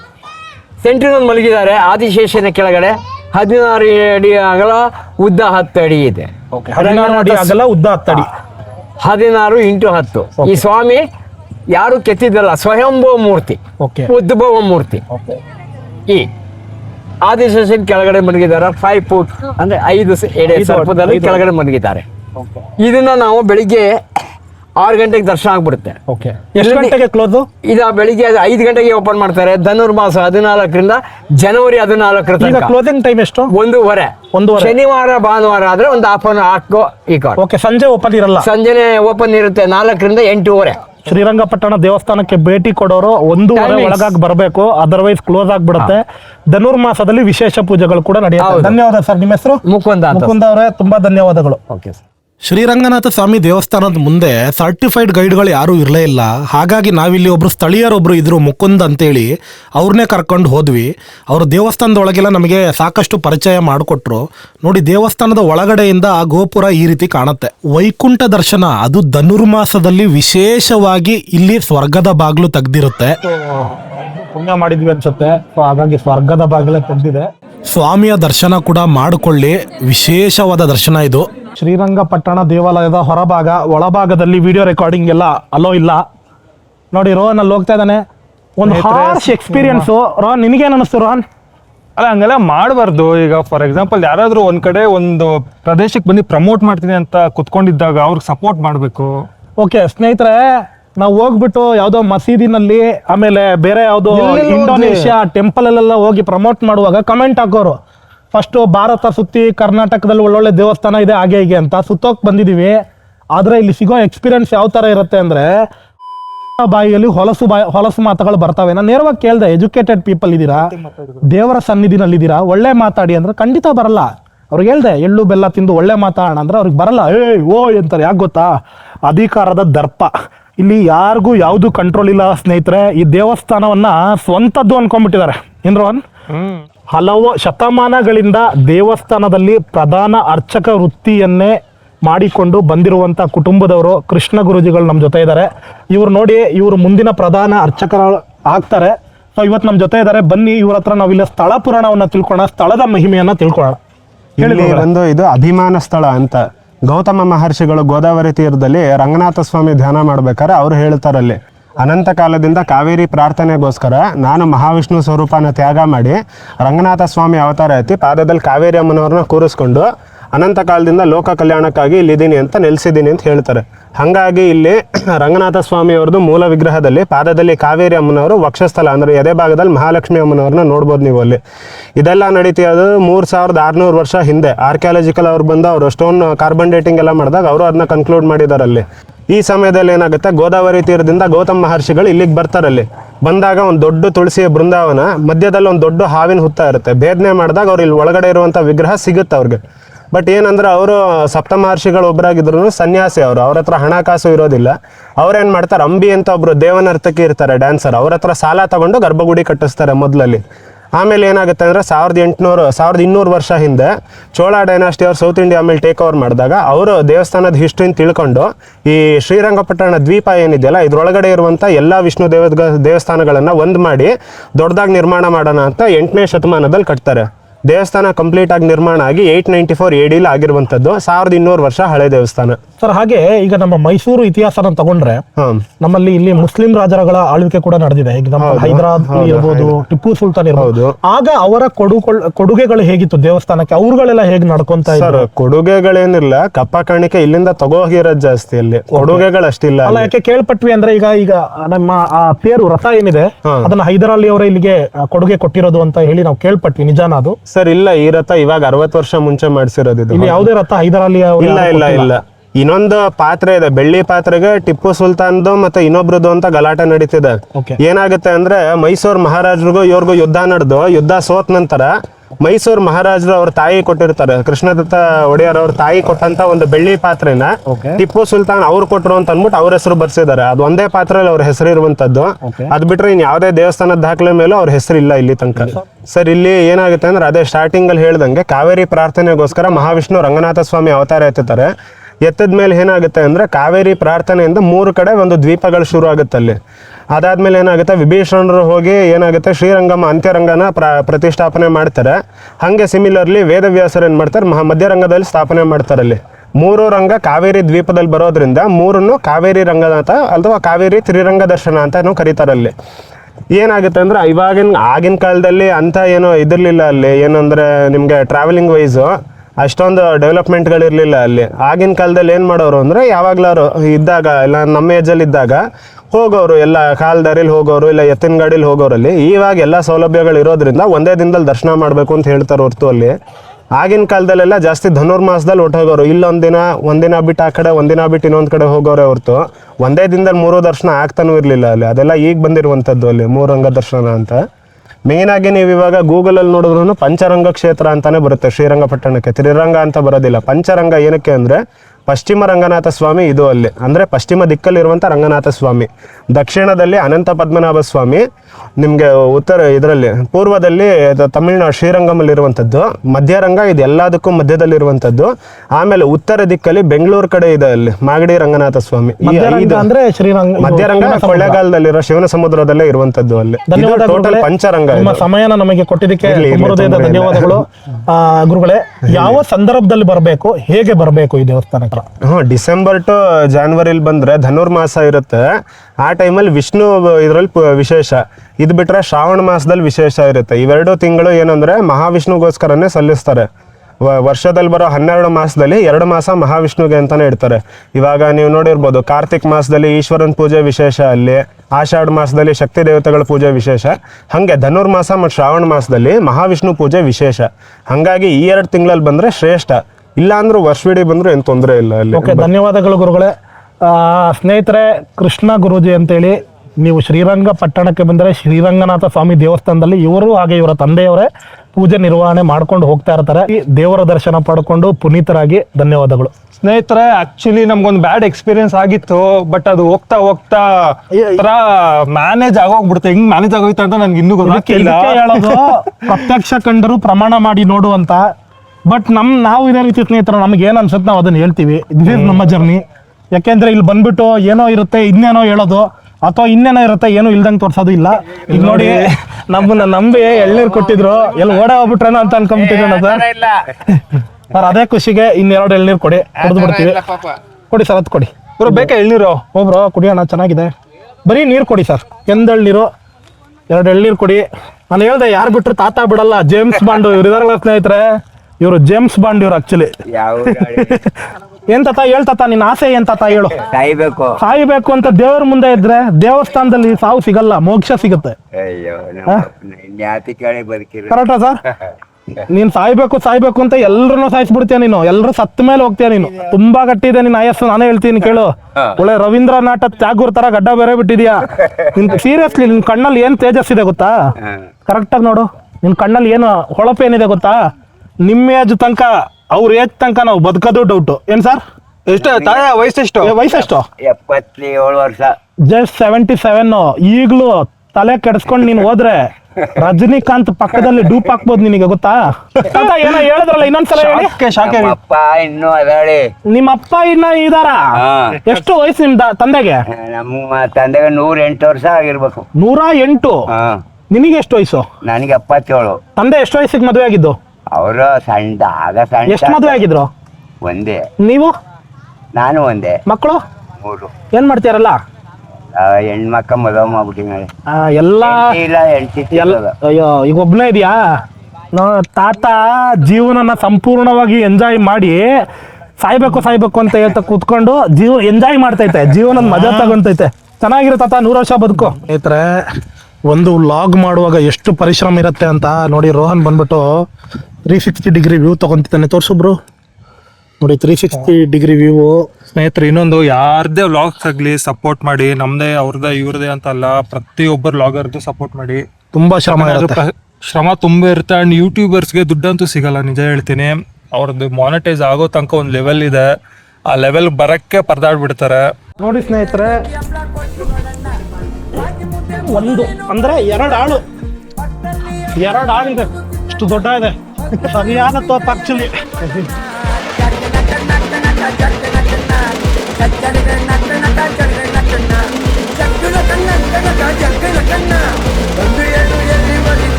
ಸೆಂಟ್ರಿನಲ್ಲಿ ಮಲಗಿದ್ದಾರೆ. ಆದಿಶೇಷನ ಕೆಳಗಡೆ ಹದಿನಾರು ಅಡಿ ಅಗಲ ಉದ್ದ ಹತ್ತು ಅಡಿ ಇದೆ. ಓಕೆ. ಹದಿನಾರು ಅಡಿ ಉದ್ದ ಹತ್ತಡಿ ಹದಿನಾರು ಇಂಟು ಹತ್ತು. ಈ ಸ್ವಾಮಿ ಯಾರು ಕೆತ್ತಿದ್ದಲ್ಲ ಸ್ವಯಂಭವ ಮೂರ್ತಿ ಓಕೆ. ಉದ್ಭವ ಮೂರ್ತಿ. ಓಕೆ. ಈ ಆದಿಶೇಷನ್ ಕೆಳಗಡೆ ಮಲಗಿದ್ದಾರೆ. ಫೈವ್ ಫುಟ್ ಅಂದ್ರೆ ಐದು ಎಡೆ ಐದು. ಕೆಳಗಡೆ ಮಲಗಿದ್ದಾರೆ. ಇದನ್ನ ನಾವು ಬೆಳಿಗ್ಗೆ ಆರು ಗಂಟೆಗೆ ದರ್ಶನ ಆಗ್ಬಿಡುತ್ತೆ. ಓಕೆ ಎಷ್ಟು ಗಂಟೆಗೆ ಕ್ಲೋಸು ಇದು ಬೆಳಿಗ್ಗೆ ಅದು ಐದು ಗಂಟೆಗೆ ಓಪನ್ ಮಾಡ್ತಾರೆ. ಧನುರ್ಮಾಸ ಹದಿನಾಲ್ಕರಿಂದ ಜನವರಿ ಹದಿನಾಲ್ಕರ ತನಕ. ಕ್ಲೋಸಿಂಗ್ ಟೈಮ್ ಎಷ್ಟು? ಒಂದೂವರೆ. ಒಂದು ಶನಿವಾರ ಭಾನುವಾರ ಆದ್ರೆ ಒಂದು ಹಾಫ್ ಅನ್ ಹಾಕೋ ಈ ಓಕೆ ಸಂಜೆ ಓಪನ್ ಇರಲ್ಲ. ಸಂಜೆನೆ ಓಪನ್ ಇರುತ್ತೆ ನಾಲ್ಕರಿಂದ ಎಂಟೂವರೆ. ಶ್ರೀರಂಗಪಟ್ಟಣ ದೇವಸ್ಥಾನಕ್ಕೆ ಭೇಟಿ ಕೊಡೋರು ಒಂದೂವರೆ. ಒಳಗಾಗಿ ಬರಬೇಕು. ಅದರ್ವೈಸ್ ಕ್ಲೋಸ್ ಆಗ್ಬಿಡುತ್ತೆ. ಧನುರ್ಮಾಸದಲ್ಲಿ ವಿಶೇಷ ಪೂಜೆಗಳು ಕೂಡ ನಡೆಯುತ್ತೆ. ಧನ್ಯವಾದ ಸರ್ ನಿಮ್ಮ ಹೆಸರು? ಮುಕುಂದ ಮುಕುಂದ ಅವರೇ ತುಂಬಾ ಧನ್ಯವಾದಗಳು. ಓಕೆ ಸರ್ ಶ್ರೀರಂಗನಾಥ ಸ್ವಾಮಿ ದೇವಸ್ಥಾನದ ಮುಂದೆ ಸರ್ಟಿಫೈಡ್ ಗೈಡ್ಗಳು ಯಾರೂ ಇರಲೇ ಇಲ್ಲ. ಹಾಗಾಗಿ ನಾವಿಲ್ಲಿ ಒಬ್ಬರು ಸ್ಥಳೀಯರೊಬ್ಬರು ಇದ್ರು ಮುಕುಂದ್ ಅಂತೇಳಿ ಅವ್ರನ್ನೇ ಕರ್ಕೊಂಡು ಹೋದ್ವಿ. ಅವರು ದೇವಸ್ಥಾನದೊಳಗೆಲ್ಲ ನಮಗೆ ಸಾಕಷ್ಟು ಪರಿಚಯ ಮಾಡಿಕೊಟ್ರು. ನೋಡಿ, ದೇವಸ್ಥಾನದ ಒಳಗಡೆಯಿಂದ ಆ ಗೋಪುರ ಈ ರೀತಿ ಕಾಣುತ್ತೆ. ವೈಕುಂಠ ದರ್ಶನ ಅದು ಧನುರ್ಮಾಸದಲ್ಲಿ ವಿಶೇಷವಾಗಿ ಇಲ್ಲಿ ಸ್ವರ್ಗದ ಬಾಗಿಲು ತೆಗೆದಿರುತ್ತೆ. ಪುಣ್ಯ ಮಾಡಿದ್ವಿ ಅನ್ಸುತ್ತೆ. ಸೊ, ಹಾಗಾಗಿ ಸ್ವರ್ಗದ ಬಾಗಿಲೇ ತೆಗೆದಿದೆ. ಸ್ವಾಮಿಯ ದರ್ಶನ ಕೂಡ ಮಾಡಿಕೊಳ್ಳಿ. ವಿಶೇಷವಾದ ದರ್ಶನ ಇದು. ಶ್ರೀರಂಗಪಟ್ಟಣ ದೇವಾಲಯದ ಹೊರಭಾಗ ಒಳಭಾಗದಲ್ಲಿ ವಿಡಿಯೋ ರೆಕಾರ್ಡಿಂಗ್ ಎಲ್ಲ ಅಲೋ ಇಲ್ಲ. ನೋಡಿ ರೋಹನ್ ಅಲ್ಲಿ ಹೋಗ್ತಾ ಇದ್ದಾನೆ. ಒಂದು ಹಾರ್ಶ್ ಎಕ್ಸ್ಪೀರಿಯನ್ಸು ರೋಹನ್ ನಿನಗೇನು ಅನಿಸ್ತು ರೋಹನ್? ಅಲ್ಲ ಹಂಗೆಲ್ಲ ಮಾಡಬಾರ್ದು. ಈಗ ಫಾರ್ ಎಕ್ಸಾಂಪಲ್ ಯಾರಾದರೂ ಒಂದು ಕಡೆ ಒಂದು ಪ್ರದೇಶಕ್ಕೆ ಬಂದು ಪ್ರಮೋಟ್ ಮಾಡ್ತೀನಿ ಅಂತ ಕುತ್ಕೊಂಡಿದ್ದಾಗ ಅವ್ರಿಗೆ ಸಪೋರ್ಟ್ ಮಾಡಬೇಕು. ಓಕೆ ಸ್ನೇಹಿತರೆ ನಾವು ಹೋಗ್ಬಿಟ್ಟು ಯಾವುದೋ ಮಸೀದಿನಲ್ಲಿ ಆಮೇಲೆ ಬೇರೆ ಯಾವುದೋ ಇಂಡೋನೇಷ್ಯಾ ಟೆಂಪಲ್ ಅಲ್ಲೆಲ್ಲ ಹೋಗಿ ಪ್ರಮೋಟ್ ಮಾಡುವಾಗ ಕಮೆಂಟ್ ಹಾಕೋರು. ಫಸ್ಟ್ ಭಾರತ ಸುತ್ತಿ ಕರ್ನಾಟಕದಲ್ಲಿ ಒಳ್ಳೊಳ್ಳೆ ದೇವಸ್ಥಾನ ಇದೆ ಹಾಗೆ ಹೀಗೆ ಅಂತ ಸುತ್ತೋಕ್ ಬಂದಿದೀವಿ. ಆದ್ರೆ ಇಲ್ಲಿ ಸಿಗೋ ಎಕ್ಸ್ಪೀರಿಯನ್ಸ್ ಯಾವ ತರ ಇರುತ್ತೆ ಅಂದ್ರೆ ಬಾಯಿಯಲ್ಲಿ ಹೊಲಸು ಬಾಯ್ ಹೊಲಸು ಮಾತುಗಳು ಬರ್ತವೆ. ನಾನು ನೇರವಾಗಿ ಕೇಳ್ದೆ ಎಜುಕೇಟೆಡ್ ಪೀಪಲ್ ಇದ್ದೀರಾ ದೇವರ ಸನ್ನಿಧಿನಲ್ಲಿ ಇದ್ದೀರಾ ಒಳ್ಳೆ ಮಾತಾಡಿ ಅಂದ್ರೆ ಖಂಡಿತ ಬರಲ್ಲ. ಅವ್ರಿಗೆ ಹೇಳ್ದೆ ಎಳ್ಳು ಬೆಲ್ಲ ತಿಂದು ಒಳ್ಳೆ ಮಾತಾಡೋಣ ಅಂದ್ರೆ ಅವ್ರಿಗೆ ಬರಲ್ಲ. ಏಯ್ ಓ ಅಂತಾರೆ. ಯಾಕೆ ಗೊತ್ತಾ? ಅಧಿಕಾರದ ದರ್ಪ. ಇಲ್ಲಿ ಯಾರಿಗೂ ಯಾವುದು ಕಂಟ್ರೋಲ್ ಇಲ್ಲ ಸ್ನೇಹಿತರೆ ಈ ದೇವಸ್ಥಾನವನ್ನ ಸ್ವಂತದ್ದು ಅನ್ಕೊಂಡ್ಬಿಟ್ಟಿದ್ದಾರೆ. ಏನ್ ರೋಹನ್? ಹಲವು ಶತಮಾನಗಳಿಂದ ದೇವಸ್ಥಾನದಲ್ಲಿ ಪ್ರಧಾನ ಅರ್ಚಕ ವೃತ್ತಿಯನ್ನೇ ಮಾಡಿಕೊಂಡು ಬಂದಿರುವಂತ ಕುಟುಂಬದವರು ಕೃಷ್ಣ ಗುರುಜಿಗಳು ನಮ್ಮ ಜೊತೆ ಇದ್ದಾರೆ. ಇವ್ರು ನೋಡಿ ಇವರು ಮುಂದಿನ ಪ್ರಧಾನ ಅರ್ಚಕರ ಆಗ್ತಾರೆ. ಸೊ ಇವತ್ತು ನಮ್ಮ ಜೊತೆ ಇದ್ದಾರೆ. ಬನ್ನಿ ಇವ್ರ ಹತ್ರ ನಾವಿಲ್ಲ ಸ್ಥಳ ಪುರಾಣವನ್ನ ತಿಳ್ಕೊಳ್ಳೋಣ ಸ್ಥಳದ ಮಹಿಮೆಯನ್ನ ತಿಳ್ಕೊಳ್ಳೋಣ. ಹೇಳಿ ಇಲ್ಲಿ ಒಂದು ಇದು ಅಭಿಮಾನ ಸ್ಥಳ ಅಂತ ಗೌತಮ ಮಹರ್ಷಿಗಳು ಗೋದಾವರಿ ತೀರದಲ್ಲಿ ರಂಗನಾಥ ಸ್ವಾಮಿ ಧ್ಯಾನ ಮಾಡ್ಬೇಕಾದ್ರೆ ಅವ್ರು ಹೇಳ್ತಾರಲ್ಲಿ ಅನಂತ ಕಾಲದಿಂದ ಕಾವೇರಿ ಪ್ರಾರ್ಥನೆಗೋಸ್ಕರ ನಾನು ಮಹಾವಿಷ್ಣು ಸ್ವರೂಪನ ತ್ಯಾಗ ಮಾಡಿ ರಂಗನಾಥ ಸ್ವಾಮಿ ಅವತಾರ ಎತ್ತಿ ಪಾದದಲ್ಲಿ ಕಾವೇರಿ ಅಮ್ಮನವ್ರನ್ನ ಕೂರಿಸ್ಕೊಂಡು ಅನಂತ ಕಾಲದಿಂದ ಲೋಕ ಕಲ್ಯಾಣಕ್ಕಾಗಿ ಇಲ್ಲಿದ್ದೀನಿ ಅಂತ ನೆಲೆಸಿದ್ದೀನಿ ಅಂತ ಹೇಳ್ತಾರೆ. ಹಾಗಾಗಿ ಇಲ್ಲಿ ರಂಗನಾಥ ಸ್ವಾಮಿ ಅವ್ರದ್ದು ಮೂಲ ವಿಗ್ರಹದಲ್ಲಿ ಪಾದದಲ್ಲಿ ಕಾವೇರಿ ಅಮ್ಮನವರು ವಕ್ಷಸ್ಥಲ ಅಂದ್ರೆ ಎದೆ ಭಾಗದಲ್ಲಿ ಮಹಾಲಕ್ಷ್ಮಿ ಅಮ್ಮನವ್ರನ್ನ ನೋಡ್ಬೋದು ನೀವು ಅಲ್ಲಿ. ಇದೆಲ್ಲ ನಡೀತಿರೋದು ಮೂರು ಸಾವಿರದ ಆರುನೂರು ವರ್ಷ ಹಿಂದೆ. ಆರ್ಕಿಯಾಲಜಿಕಲ್ ಅವ್ರು ಬಂದು ಅವರು ಸ್ಟೋನ್ ಕಾರ್ಬನ್ ಡೇಟಿಂಗ್ ಎಲ್ಲ ಮಾಡಿದಾಗ ಅವರು ಅದನ್ನ ಕನ್ಕ್ಲೂಡ್ ಮಾಡಿದ್ದಾರೆ ಅಲ್ಲಿ. ಈ ಸಮಯದಲ್ಲಿ ಏನಾಗುತ್ತೆ, ಗೋದಾವರಿ ತೀರದಿಂದ ಗೌತಮ ಮಹರ್ಷಿಗಳು ಇಲ್ಲಿಗೆ ಬರ್ತಾರಲ್ಲಿ ಬಂದಾಗ ಒಂದು ದೊಡ್ಡ ತುಳಸಿಯ ಬೃಂದಾವನ, ಮಧ್ಯದಲ್ಲಿ ಒಂದು ದೊಡ್ಡ ಹಾವಿನ ಹುತ್ತ ಇರುತ್ತೆ. ಭೇದನೆ ಮಾಡಿದಾಗ ಅವ್ರು ಇಲ್ಲಿ ಒಳಗಡೆ ಇರುವಂಥ ವಿಗ್ರಹ ಸಿಗುತ್ತೆ ಅವ್ರಿಗೆ. ಬಟ್ ಏನಂದ್ರೆ ಅವರು ಸಪ್ತಮಹರ್ಷಿಗಳು ಒಬ್ಬರಾಗಿದ್ರು ಸನ್ಯಾಸಿ ಅವರು. ಅವ್ರ ಹತ್ರ ಹಣಕಾಸು ಇರೋದಿಲ್ಲ. ಅವ್ರೇನು ಮಾಡ್ತಾರೆ? ಅಂಬಿ ಅಂತ ಒಬ್ಬರು ದೇವನರ್ತಕಿ ಇರ್ತಾರೆ ಡ್ಯಾನ್ಸರ್ ಅವ್ರ ಹತ್ರ ಸಾಲ ತಗೊಂಡು ಗರ್ಭಗುಡಿ ಕಟ್ಟಿಸ್ತಾರೆ ಮೊದಲಲ್ಲಿ. ಆಮೇಲೆ ಏನಾಗುತ್ತೆ ಅಂದ್ರೆ ಸಾವಿರದ ಎಂಟುನೂರು, ಸಾವಿರದ ಇನ್ನೂರು ವರ್ಷ ಹಿಂದೆ ಚೋಳ ಡೈನಾಸ್ಟಿ ಅವರು ಸೌತ್ ಇಂಡಿಯಾ ಮೇಲೆ ಟೇಕ್ ಓವರ್ ಮಾಡಿದಾಗ ಅವರು ದೇವಸ್ಥಾನದ ಹಿಸ್ಟ್ರಿನ ತಿಳ್ಕೊಂಡು ಈ ಶ್ರೀರಂಗಪಟ್ಟಣ ದ್ವೀಪ ಏನಿದೆಯಲ್ಲ, ಇದರೊಳಗಡೆ ಇರುವಂಥ ಎಲ್ಲ ವಿಷ್ಣು ದೇವ ದೇವಸ್ಥಾನಗಳನ್ನು ಒಂದು ಮಾಡಿ ದೊಡ್ಡದಾಗಿ ನಿರ್ಮಾಣ ಮಾಡೋಣ ಅಂತ ಎಂಟನೇ ಶತಮಾನದಲ್ಲಿ ಕಟ್ತಾರೆ. ದೇವಸ್ಥಾನ ಕಂಪ್ಲೀಟ್ ಆಗಿ ನಿರ್ಮಾಣ ಆಗಿ ಏಯ್ಟ್ ನೈಂಟಿ ಫೋರ್ ಎ ಡಿಲಿ ಆಗಿರುವಂಥದ್ದು. ಸಾವಿರದ ಇನ್ನೂರು ವರ್ಷ ಹಳೆ ದೇವಸ್ಥಾನ. ಸರ್ ಹಾಗೆ ಈಗ ನಮ್ಮ ಮೈಸೂರು ಇತಿಹಾಸನ ತಗೊಂಡ್ರೆ ನಮ್ಮಲ್ಲಿ ಇಲ್ಲಿ ಮುಸ್ಲಿಂ ರಾಜರಗಳ ಆಳ್ವಿಕೆ ಕೂಡ ನಡೆದಿದೆ. ಈಗ ನಮ್ಮ ಹೈದರಾಬಾದ್ ಹೌದು, ಇರ್ಬೋದು ಟಿಪ್ಪು ಸುಲ್ತಾನ್ ಇರ್ಬೋದು. ಆಗ ಅವರ ಕೊಡುಗೊಳ್ ಕೊಡುಗೆಗಳು ಹೇಗಿತ್ತು ದೇವಸ್ಥಾನಕ್ಕೆ? ಅವ್ರುಗಳೆಲ್ಲ ಹೇಗೆ ನಡ್ಕೊಂತ ಇದ್ರು? ಕೊಡುಗೆಗಳೇನಿಲ್ಲ. ಕಪ್ಪ ಕಾಣಿಕೆ ಇಲ್ಲಿಂದ ತಗೋಗಿರೋದು ಜಾಸ್ತಿ ಅಲ್ಲಿ. ಕೊಡುಗೆಗಳು ಅಷ್ಟಿಲ್ಲ ಅಲ್ಲ ಯಾಕೆ ಕೇಳ್ಪಟ್ವಿ ಅಂದ್ರೆ ಈಗ ಈಗ ನಮ್ಮ ಆ ತೇರು ರಥ ಏನಿದೆ ಅದನ್ನ ಹೈದರಾಲಿ ಅವರ ಇಲ್ಲಿಗೆ ಕೊಡುಗೆ ಕೊಟ್ಟಿರೋದು ಅಂತ ಹೇಳಿ ನಾವು ಕೇಳ್ಪಟ್ವಿ. ನಿಜಾನ ಅದು? ಸರ್ ಇಲ್ಲ ಈ ರಥ ಇವಾಗ ಅರವತ್ತು ವರ್ಷ ಮುಂಚೆ ಮಾಡಿಸಿರೋದು ಇಲ್ಲಿ ಯಾವುದೇ ರಥ ಹೈದರಾಲಿ ಅವರು ಇಲ್ಲ ಇಲ್ಲ ಇಲ್ಲ. ಇನ್ನೊಂದು ಪಾತ್ರೆ ಇದೆ ಬೆಳ್ಳಿ ಪಾತ್ರೆಗೆ ಟಿಪ್ಪು ಸುಲ್ತಾನ್ದು ಮತ್ತೆ ಇನ್ನೊಬ್ರದ್ದು ಅಂತ ಗಲಾಟೆ ನಡೀತಿದೆ. ಏನಾಗುತ್ತೆ ಅಂದ್ರೆ ಮೈಸೂರು ಮಹಾರಾಜರಿಗೂ ಇವ್ರಿಗೂ ಯುದ್ಧ ನಡೆದು ಯುದ್ಧ ಸೋತ್ ನಂತರ ಮೈಸೂರು ಮಹಾರಾಜರು ಅವ್ರ ತಾಯಿ ಕೊಟ್ಟಿರ್ತಾರೆ ಕೃಷ್ಣದತ್ತ ಒಡೆಯರ್ ಅವ್ರ ತಾಯಿ ಕೊಟ್ಟಂತ ಒಂದು ಬೆಳ್ಳಿ ಪಾತ್ರೆನ ಟಿಪ್ಪು ಸುಲ್ತಾನ್ ಅವ್ರು ಕೊಟ್ಟರು ಅಂತ ಅಂದ್ಬಿಟ್ಟು ಅವ್ರ ಹೆಸರು ಬರ್ಸಿದ್ದಾರೆ. ಅದು ಒಂದೇ ಪಾತ್ರೆಯಲ್ಲಿ ಅವ್ರ ಹೆಸರು ಇರುವಂತದ್ದು. ಅದ್ ಬಿಟ್ರೆ ಇನ್ ಯಾವುದೇ ದೇವಸ್ಥಾನದ ದಾಖಲೆ ಮೇಲೂ ಅವ್ರ ಹೆಸರು ಇಲ್ಲ ಇಲ್ಲಿ ತನಕ. ಸರ್ ಇಲ್ಲಿ ಏನಾಗುತ್ತೆ ಅಂದ್ರೆ ಅದೇ ಸ್ಟಾರ್ಟಿಂಗ್ ಅಲ್ಲಿ ಹೇಳ್ದಂಗೆ ಕಾವೇರಿ ಪ್ರಾರ್ಥನೆಗೋಸ್ಕರ ಮಹಾವಿಷ್ಣು ರಂಗನಾಥ ಸ್ವಾಮಿ ಅವತಾರ ಎತ್ತುತ್ತಾರೆ ಎತ್ತದ ಮೇಲೆ ಏನಾಗುತ್ತೆ ಅಂದ್ರೆ ಕಾವೇರಿ ಪ್ರಾರ್ಥನೆಯಿಂದ ಮೂರು ಕಡೆ ಒಂದು ದ್ವೀಪಗಳು ಶುರು ಆಗುತ್ತೆ ಅಲ್ಲಿ. ಅದಾದಮೇಲೆ ಏನಾಗುತ್ತೆ, ವಿಭೀಷಣರು ಹೋಗಿ ಏನಾಗುತ್ತೆ, ಶ್ರೀರಂಗಮ ಅಂತ್ಯರಂಗನ ಪ್ರ, ಪ್ರತಿಷ್ಠಾಪನೆ ಮಾಡ್ತಾರೆ. ಹಾಗೆ ಸಿಮಿಲರ್ಲಿ ವೇದವ್ಯಾಸರು ಏನು ಮಾಡ್ತಾರೆ, ಮಹಾ ಮಧ್ಯರಂಗದಲ್ಲಿ ಸ್ಥಾಪನೆ ಮಾಡ್ತಾರೆ ಅಲ್ಲಿ. ಮೂರು ರಂಗ ಕಾವೇರಿ ದ್ವೀಪದಲ್ಲಿ ಬರೋದ್ರಿಂದ ಮೂರನ್ನು ಕಾವೇರಿ ರಂಗನಾಥ ಅಥವಾ ಕಾವೇರಿ ತ್ರಿರಂಗ ದರ್ಶನ ಅಂತ ನಾವು ಕರೀತಾರೆ ಅಲ್ಲಿ. ಏನಾಗುತ್ತೆ ಅಂದ್ರೆ ಇವಾಗಿನ, ಆಗಿನ ಕಾಲದಲ್ಲಿ ಅಂಥ ಏನೋ ಇದಿರಲಿಲ್ಲ ಅಲ್ಲಿ. ಏನಂದರೆ ನಿಮಗೆ ಟ್ರಾವೆಲಿಂಗ್ ವೈಸು ಅಷ್ಟೊಂದು ಡೆವಲಪ್ಮೆಂಟ್ಗಳಿರಲಿಲ್ಲ ಅಲ್ಲಿ. ಆಗಿನ ಕಾಲದಲ್ಲಿ ಏನು ಮಾಡೋರು ಅಂದರೆ ಯಾವಾಗಲಾರು ಇದ್ದಾಗ, ಇಲ್ಲ ನಮ್ಮ ಏಜಲ್ಲಿ ಇದ್ದಾಗ ಹೋಗೋರು, ಎಲ್ಲ ಕಾಲ್ದಾರಿಲಿ ಹೋಗೋರು, ಇಲ್ಲ ಎತ್ತಿನ ಗಾಡೀಲಿ ಹೋಗೋರಲ್ಲಿ ಇವಾಗ ಎಲ್ಲ ಸೌಲಭ್ಯಗಳು ಇರೋದ್ರಿಂದ ಒಂದೇ ದಿನದಲ್ಲಿ ದರ್ಶನ ಮಾಡಬೇಕು ಅಂತ ಹೇಳ್ತಾರೆ ಹೊರತು ಅಲ್ಲಿ. ಆಗಿನ ಕಾಲದಲ್ಲೆಲ್ಲ ಜಾಸ್ತಿ ಧನುರ್ಮಾಸದಲ್ಲಿ ಹೊಟ್ಟೋಗೋರು ಇಲ್ಲೊಂದು ದಿನ ಒಂದಿನ ಬಿಟ್ಟು ಆ ಕಡೆ ಒಂದಿನ ಬಿಟ್ಟು ಇನ್ನೊಂದು ಕಡೆ ಹೋಗೋರೆ ಹೊರತು ಒಂದೇ ದಿನದಲ್ಲಿ ಮೂರು ದರ್ಶನ ಆಗ್ತಾನೂ ಇರಲಿಲ್ಲ ಅಲ್ಲಿ. ಅದೆಲ್ಲ ಈಗ ಬಂದಿರುವಂಥದ್ದು ಅಲ್ಲಿ ಮೂರಂಗ ದರ್ಶನ ಅಂತ. ಮೇನ್ ಆಗಿ ನೀವು ಇವಾಗ ಗೂಗಲಲ್ಲಿ ನೋಡಿದ್ರು ಪಂಚರಂಗ ಕ್ಷೇತ್ರ ಅಂತಾನೆ ಬರುತ್ತೆ ಶ್ರೀರಂಗಪಟ್ಟಣಕ್ಕೆ. ತ್ರಿರಂಗ ಅಂತ ಬರೋದಿಲ್ಲ. ಪಂಚರಂಗ ಏನಕ್ಕೆ ಅಂದ್ರೆ ಪಶ್ಚಿಮ ರಂಗನಾಥ ಸ್ವಾಮಿ ಇದು ಅಲ್ಲಿ. ಅಂದ್ರೆ ಪಶ್ಚಿಮ ದಿಕ್ಕಲ್ಲಿರುವಂಥ ರಂಗನಾಥ ಸ್ವಾಮಿ. ದಕ್ಷಿಣದಲ್ಲಿ ಅನಂತ ಪದ್ಮನಾಭ ಸ್ವಾಮಿ. ನಿಮಗೆ ಉತ್ತರ ಇದರಲ್ಲಿ ಪೂರ್ವದಲ್ಲಿ ತಮಿಳುನಾಡು ಶ್ರೀರಂಗಮಲ್ಲಿರುವಂಥದ್ದು. ಶ್ರೀರಂಗಮಲ್ಲಿ ಮಧ್ಯ ಮಧ್ಯರಂಗ ಇದು ಎಲ್ಲದಕ್ಕೂ ಮಧ್ಯದಲ್ಲಿರುವಂಥದ್ದು. ಆಮೇಲೆ ಉತ್ತರ ದಿಕ್ಕಲ್ಲಿ ಬೆಂಗಳೂರು ಕಡೆ ಇದೆ ಅಲ್ಲಿ ಮಾಗಡಿ ರಂಗನಾಥ ಸ್ವಾಮಿ. ಅಂದ್ರೆ ಶ್ರೀರಂಗ ಮಧ್ಯರಂಗ. ಕೊಳ್ಳೇಗಾಲದಲ್ಲಿರೋ ಶಿವನ ಸಮುದ್ರದಲ್ಲೇ ಇರುವಂತದ್ದು ಅಲ್ಲಿ. ಟೋಟಲ್ ಪಂಚರಂಗ ಸಮಯನ ನಮಗೆ ಕೊಟ್ಟಿದ್ದಕ್ಕೆ ಧನ್ಯವಾದಗಳು. ಗುರುಗಳೇ ಯಾವ ಸಂದರ್ಭದಲ್ಲಿ ಬರಬೇಕು ಹೇಗೆ ಬರಬೇಕು ಈ ದೇವಸ್ಥಾನಕ್ಕೆ? ಹ್ಞೂ ಡಿಸೆಂಬರ್ ಟು ಜಾನ್ವರಿಲಿ ಬಂದರೆ ಧನುರ್ಮಾಸ ಇರುತ್ತೆ. ಆ ಟೈಮಲ್ಲಿ ವಿಷ್ಣು ಇದರಲ್ಲಿ ವಿಶೇಷ. ಇದು ಬಿಟ್ಟರೆ ಶ್ರಾವಣ ಮಾಸದಲ್ಲಿ ವಿಶೇಷ ಇರುತ್ತೆ. ಇವೆರಡು ತಿಂಗಳು ಏನಂದರೆ ಮಹಾವಿಷ್ಣುಗೋಸ್ಕರನೇ ಸಲ್ಲಿಸ್ತಾರೆ. ವರ್ಷದಲ್ಲಿ ಬರೋ ಹನ್ನೆರಡು ಮಾಸದಲ್ಲಿ ಎರಡು ಮಾಸ ಮಹಾವಿಷ್ಣುಗೆ ಅಂತಲೇ ಇಡ್ತಾರೆ. ಇವಾಗ ನೀವು ನೋಡಿರ್ಬೋದು, ಕಾರ್ತಿಕ್ ಮಾಸದಲ್ಲಿ ಈಶ್ವರನ ಪೂಜೆ ವಿಶೇಷ ಅಲ್ಲಿ, ಆಷಾಢ ಮಾಸದಲ್ಲಿ ಶಕ್ತಿ ದೇವತೆಗಳ ಪೂಜೆ ವಿಶೇಷ. ಹಾಗೆ ಧನುರ್ಮಾಸ ಮತ್ತು ಶ್ರಾವಣ ಮಾಸದಲ್ಲಿ ಮಹಾವಿಷ್ಣು ಪೂಜೆ ವಿಶೇಷ. ಹಾಗಾಗಿ ಈ ಎರಡು ತಿಂಗಳಲ್ಲಿ ಬಂದರೆ ಶ್ರೇಷ್ಠ. ಇಲ್ಲ ಅಂದ್ರೆ ವರ್ಷವಿಡೀ ಬಂದ್ರೆ ಏನು ತೊಂದರೆ ಇಲ್ಲ ಅಲ್ಲಿ. ಓಕೆ ಧನ್ಯವಾದಗಳು ಗುರುಗಳೇ. ಆ, ಸ್ನೇಹಿತರೆ ಕೃಷ್ಣ ಗುರೂಜಿ ಅಂತೇಳಿ ನೀವು ಶ್ರೀರಂಗ ಪಟ್ಟಣಕ್ಕೆ ಬಂದರೆ ಶ್ರೀರಂಗನಾಥ ಸ್ವಾಮಿ ದೇವಸ್ಥಾನದಲ್ಲಿ ಇವರು ಹಾಗೆ ಇವರ ತಂದೆಯವರೇ ಪೂಜೆ ನಿರ್ವಹಣೆ ಮಾಡ್ಕೊಂಡು ಹೋಗ್ತಾ ಇರ್ತಾರೆ. ಈ ದೇವರ ದರ್ಶನ ಪಡ್ಕೊಂಡು ಪುನೀತರಾಗಿ ಧನ್ಯವಾದಗಳು. ಸ್ನೇಹಿತರೆ ಆಕ್ಚುಲಿ ನಮ್ಗೊಂದು ಬ್ಯಾಡ್ ಎಕ್ಸ್ಪೀರಿಯನ್ಸ್ ಆಗಿತ್ತು ಬಟ್ ಅದು ಹೋಗ್ತಾ ಹೋಗ್ತಾ ತರ ಮ್ಯಾನೇಜ್ ಆಗೋಗ್ಬಿಡುತ್ತೆ. ಹೆಂಗ್ ಮ್ಯಾನೇಜ್ ಆಗೋಯ್ತು ಅಂತ ನನ್ಗೆ ಇನ್ನೂ ಗೊತ್ತಿಲ್ಲ ಗೊತ್ತಾಗ್ತಿಲ್ಲ ಇದಕ್ಕೆ ಹೇಳೋದು ಪ್ರತ್ಯಕ್ಷ ಕಂಡರು ಪ್ರಮಾಣ ಮಾಡಿ ನೋಡು ಅಂತ. ಬಟ್ ನಮ್ ನಾವು ಇದೇ ರೀತಿ ಸ್ನೇಹಿತರು ನಮ್ಗೆ ಏನ್ ಅನ್ಸುತ್ತೆ ನಾವು ಅದನ್ನ ಹೇಳ್ತೀವಿ. ಇಸ್ ನಮ್ಮ ಜರ್ನಿ ಯಾಕೆಂದ್ರೆ ಇಲ್ಲಿ ಬಂದ್ಬಿಟ್ಟು ಏನೋ ಇರುತ್ತೆ ಇನ್ನೇನೋ ಹೇಳೋದು ಅಥವಾ ಇನ್ನೇನೋ ಇರುತ್ತೆ ಏನೋ ಇಲ್ದಂಗೆ ತೋರ್ಸೋದು ಇಲ್ಲ. ಈಗ ನೋಡಿ ನಮ್ಮನ್ನ ನಂಬಿ ಎಳ್ನೀರು ಕೊಟ್ಟಿದ್ರು ಎಲ್ಲಿ ಓಡ ಹೋಗ್ಬಿಟ್ರೇನೋ ಅಂತ ಅನ್ಕೊಂಡ್ಬಿಟ್ಟಿದ್ರು ಸರ್ ಸರ್ ಅದೇ ಖುಷಿಗೆ ಇನ್ನೆರಡು ಎಳ್ನೀರು ಕೊಡಿ ಕುಡಿದು ಬಿಡ್ತೀವಿ. ಕೊಡಿ ಸರ್ ಅದು ಕೊಡಿ. ಬ್ರೋ ಬೇಕಾ ಎಳ್ನೀರು? ಒಬ್ರು ಕುಡಿಯೋಣ ಚೆನ್ನಾಗಿದೆ. ಬರೀ ನೀರು ಕೊಡಿ ಸರ್ ಕೆಂದೆಳ್ನೀರು ಎರಡು ಎಳ್ನೀರು ಕೊಡಿ. ನಾನು ಹೇಳ್ದೆ ಯಾರು ಬಿಟ್ರು ತಾತ ಬಿಡಲ್ಲ ಜೇಮ್ಸ್ ಬಾಂಡು ಇವ್ರು ಇದಾರಲ್ಲ ಸ್ನೇಹಿತರೆ. ಇವರು ಜೇಮ್ಸ್ ಬಾಂಡ್ ಇವ್ರು ಆಕ್ಚುಲಿ ಏನ್ ತಾತ ಹೇಳ್ ತಾತ ನಿನ್ನ ಆಸೆ ಏನ್ ತಾತ ಹೇಳು? ಸಾಯ್ಬೇಕು. ಸಾಯ್ಬೇಕು ಅಂತ ದೇವ್ರ ಮುಂದೆ ಇದ್ರೆ ದೇವಸ್ಥಾನದಲ್ಲಿ ಸಾವು ಸಿಗಲ್ಲ ಮೋಕ್ಷ ಸಿಗುತ್ತೆ. ಅಯ್ಯೋ ನಮ್ಮ ಜ್ಞಾತಿ ಕೇಳಿ ಬದುಕಿರ ಕರೆಕ್ಟಾ ಸರ್? ನೀನ್ ಸಾಯ್ಬೇಕು ಸಾಯ್ಬೇಕು ಅಂತ ಎಲ್ರನ್ನೂ ಸಾಯಿಸ್ಬಿಡ್ತೀಯ ನೀನು. ಎಲ್ರು ಸತ್ತ ಮೇಲೆ ಹೋಗ್ತೀಯ ನೀನು. ತುಂಬಾ ಗಟ್ಟಿದೆ ನಿನ್ನ ಆಯಸ್ಸು ನಾನೇ ಹೇಳ್ತೀನಿ ಕೇಳು. ಒಳ್ಳೆ ರವೀಂದ್ರನಾಥ ತ್ಯಾಗೂರ್ ತರ ಗಡ್ಡ ಬೇರೆ ಬಿಟ್ಟಿದ್ಯಾ? ನಿನ್ ಸೀರಿಯಸ್ಲಿ ನಿನ್ ಕಣ್ಣಲ್ಲಿ ಏನ್ ತೇಜಸ್ ಇದೆ ಗೊತ್ತಾ? ಕರೆಕ್ಟಾಗಿ ನೋಡು. ನಿನ್ ಕಣ್ಣಲ್ಲಿ ಏನು ಹೊಳಪೇನಿದೆ ಗೊತ್ತಾ? ನಿಮ್ಮ ಏಜ್ ತನಕ ಅವ್ರ ಏಜ್ ತನಕ ನಾವು ಬದುಕೋದು ಡೌಟ್ ಏನ್ ಸರ್ ಎಷ್ಟು ತಾಯ ವಯಸ್ಸೆಷ್ಟು? ವಯಸ್ಸೆಷ್ಟು? ಎಪ್ಪತ್ತೇಳು ವರ್ಷ. ಜಸ್ಟ್ ಸೆವೆಂಟಿ ಸೆವೆನ್ ಈಗಲೂ ತಲೆ ಕೆಡಿಸ್ಕೊಂಡು ನೀನ್ ಹೋದ್ರೆ ರಜನಿಕಾಂತ್ ಪಕ್ಕದಲ್ಲಿ ಡೂಪ್ ಹಾಕ್ಬೋದು ನಿನಗೆ ಗೊತ್ತಾ? ತಾತ ಏನೋ ಹೇಳಿದ್ರಲ್ಲ ಇನ್ನೊಂದ್ಸಲ ಹೇಳಿ. ನಮ್ಮ ಅಪ್ಪ ಇನ್ನೂ ಹೇಳಿ ನಿಮ್ಮ ಅಪ್ಪ ಇನ್ನ ಇದಾರ. ಎಷ್ಟು ವಯಸ್ಸು ನಿಮ್ ದ- ತಂದೆಗೆ ನಮ್ಮ ತಂದೆಗೆ ನೂರ ಎಂಟು ವರ್ಷ ಆಗಿರ್ಬೇಕು. ನೂರ ಎಂಟು? ಹಾ. ನಿನಗೆ ಎಷ್ಟು ವಯಸ್ಸು? ನನಗೆ ಎಪ್ಪತ್ತೇಳು. ತಂದೆ ಎಷ್ಟು ವಯಸ್ಸಿಗೆ ಮದುವೆ ಆಗಿದ್ದು? ಅವರು ಸಣ್ಣ ಆಗ ಸಣ್ಣ ಎಷ್ಟು ಮದುವೆ ಆಗಿದ್ರು? ಒಂದೇ. ನೀವು? ನಾನು ಒಂದೇ. ಮಕ್ಕಳು? ಮೂರು. ಏನ್ ಮಾಡ್ತೀರಲ್ಲ? ಆ, ಹೆಣ್ಮಕ್ಕ ಮದುವೆ ಮಾಡ್ಬಿಟ್ಟಿದ್ದಾಳೆ ಆ, ಎಲ್ಲಾ ಹೆಂಡ್ತಿ ಇಲ್ಲ ಹೆಂಡತಿ ಎಲ್ಲ ಅಯ್ಯೋ ಈಗ ಒಬ್ನೇ ಇದೆಯಾ? ನೋ ತಾತ ಜೀವನನ ಸಂಪೂರ್ಣವಾಗಿ ಎಂಜಾಯ್ ಮಾಡಿ ಸಾಯ್ಬೇಕು ಸಾಯ್ಬೇಕು ಅಂತ ಹೇಳ್ತಾ ಕೂತ್ಕೊಂಡು ಜೀವ ಎಂಜಾಯ್ ಮಾಡ್ತೈತೆ. ಜೀವನದ ಮಜಾ ತಗೊಂತೈತೆ. ಚೆನ್ನಾಗಿರೋ ತಾತ ನೂರು ವರ್ಷ ಬದುಕು. ಸ್ನೇಹಿತರೆ ಒಂದು ಲಾಗ್ ಮಾಡುವಾಗ ಎಷ್ಟು ಪರಿಶ್ರಮ ಇರುತ್ತೆ ಅಂತ ನೋಡಿ ರೋಹನ್ ಬಂದ್ಬಿಟ್ಟು ತ್ರೀ ಸಿಕ್ಸ್ಟಿ ಡಿಗ್ರಿ ವ್ಯೂ ತಗೊಂತಿದ್ದಾನೆ. ತೋರ್ಸೊಬ್ರು ನೋಡಿ ತ್ರೀ ಸಿಕ್ಸ್ಟಿ ಡಿಗ್ರಿ ವ್ಯೂ ಸ್ನೇಹಿತರೆ ಇನ್ನೊಂದು ಯಾರದೇ ವ್ಲಾಗ್ಸ್ ಆಗ್ಲಿ ಸಪೋರ್ಟ್ ಮಾಡಿ ನಮ್ದೇ ಅವ್ರದೇ ಇವ್ರದೇ ಅಂತ ಅಲ್ಲ ಪ್ರತಿಯೊಬ್ಬರು ವ್ಲಾಗರ್ದು ಸಪೋರ್ಟ್ ಮಾಡಿ. ತುಂಬಾ ಶ್ರಮ ಇರುತ್ತೆ. ಶ್ರಮ ತುಂಬ ಇರುತ್ತೆ. ಅಂಡ್ ಯೂಟ್ಯೂಬರ್ಸ್ಗೆ ದುಡ್ಡಂತೂ ಸಿಗಲ್ಲ ನಿಜ ಹೇಳ್ತೀನಿ. ಅವ್ರದ್ದು ಮಾನಿಟೈಸ್ ಆಗೋ ತನಕ ಒಂದು ಲೆವೆಲ್ ಇದೆ. ಆ ಲೆವೆಲ್ ಬರಕ್ಕೆ ಪರದಾಡ್ಬಿಡ್ತಾರೆ. ನೋಡಿ ಸ್ನೇಹಿತರೆ ಒಂದು ಅಂದ್ರೆ ಎರಡು ಆಳು. ಎರಡು ಆಳಿದೆ ಇಷ್ಟು ದೊಡ್ಡ ಇದೆ. Pangyanat to actually.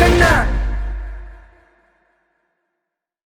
కన్నా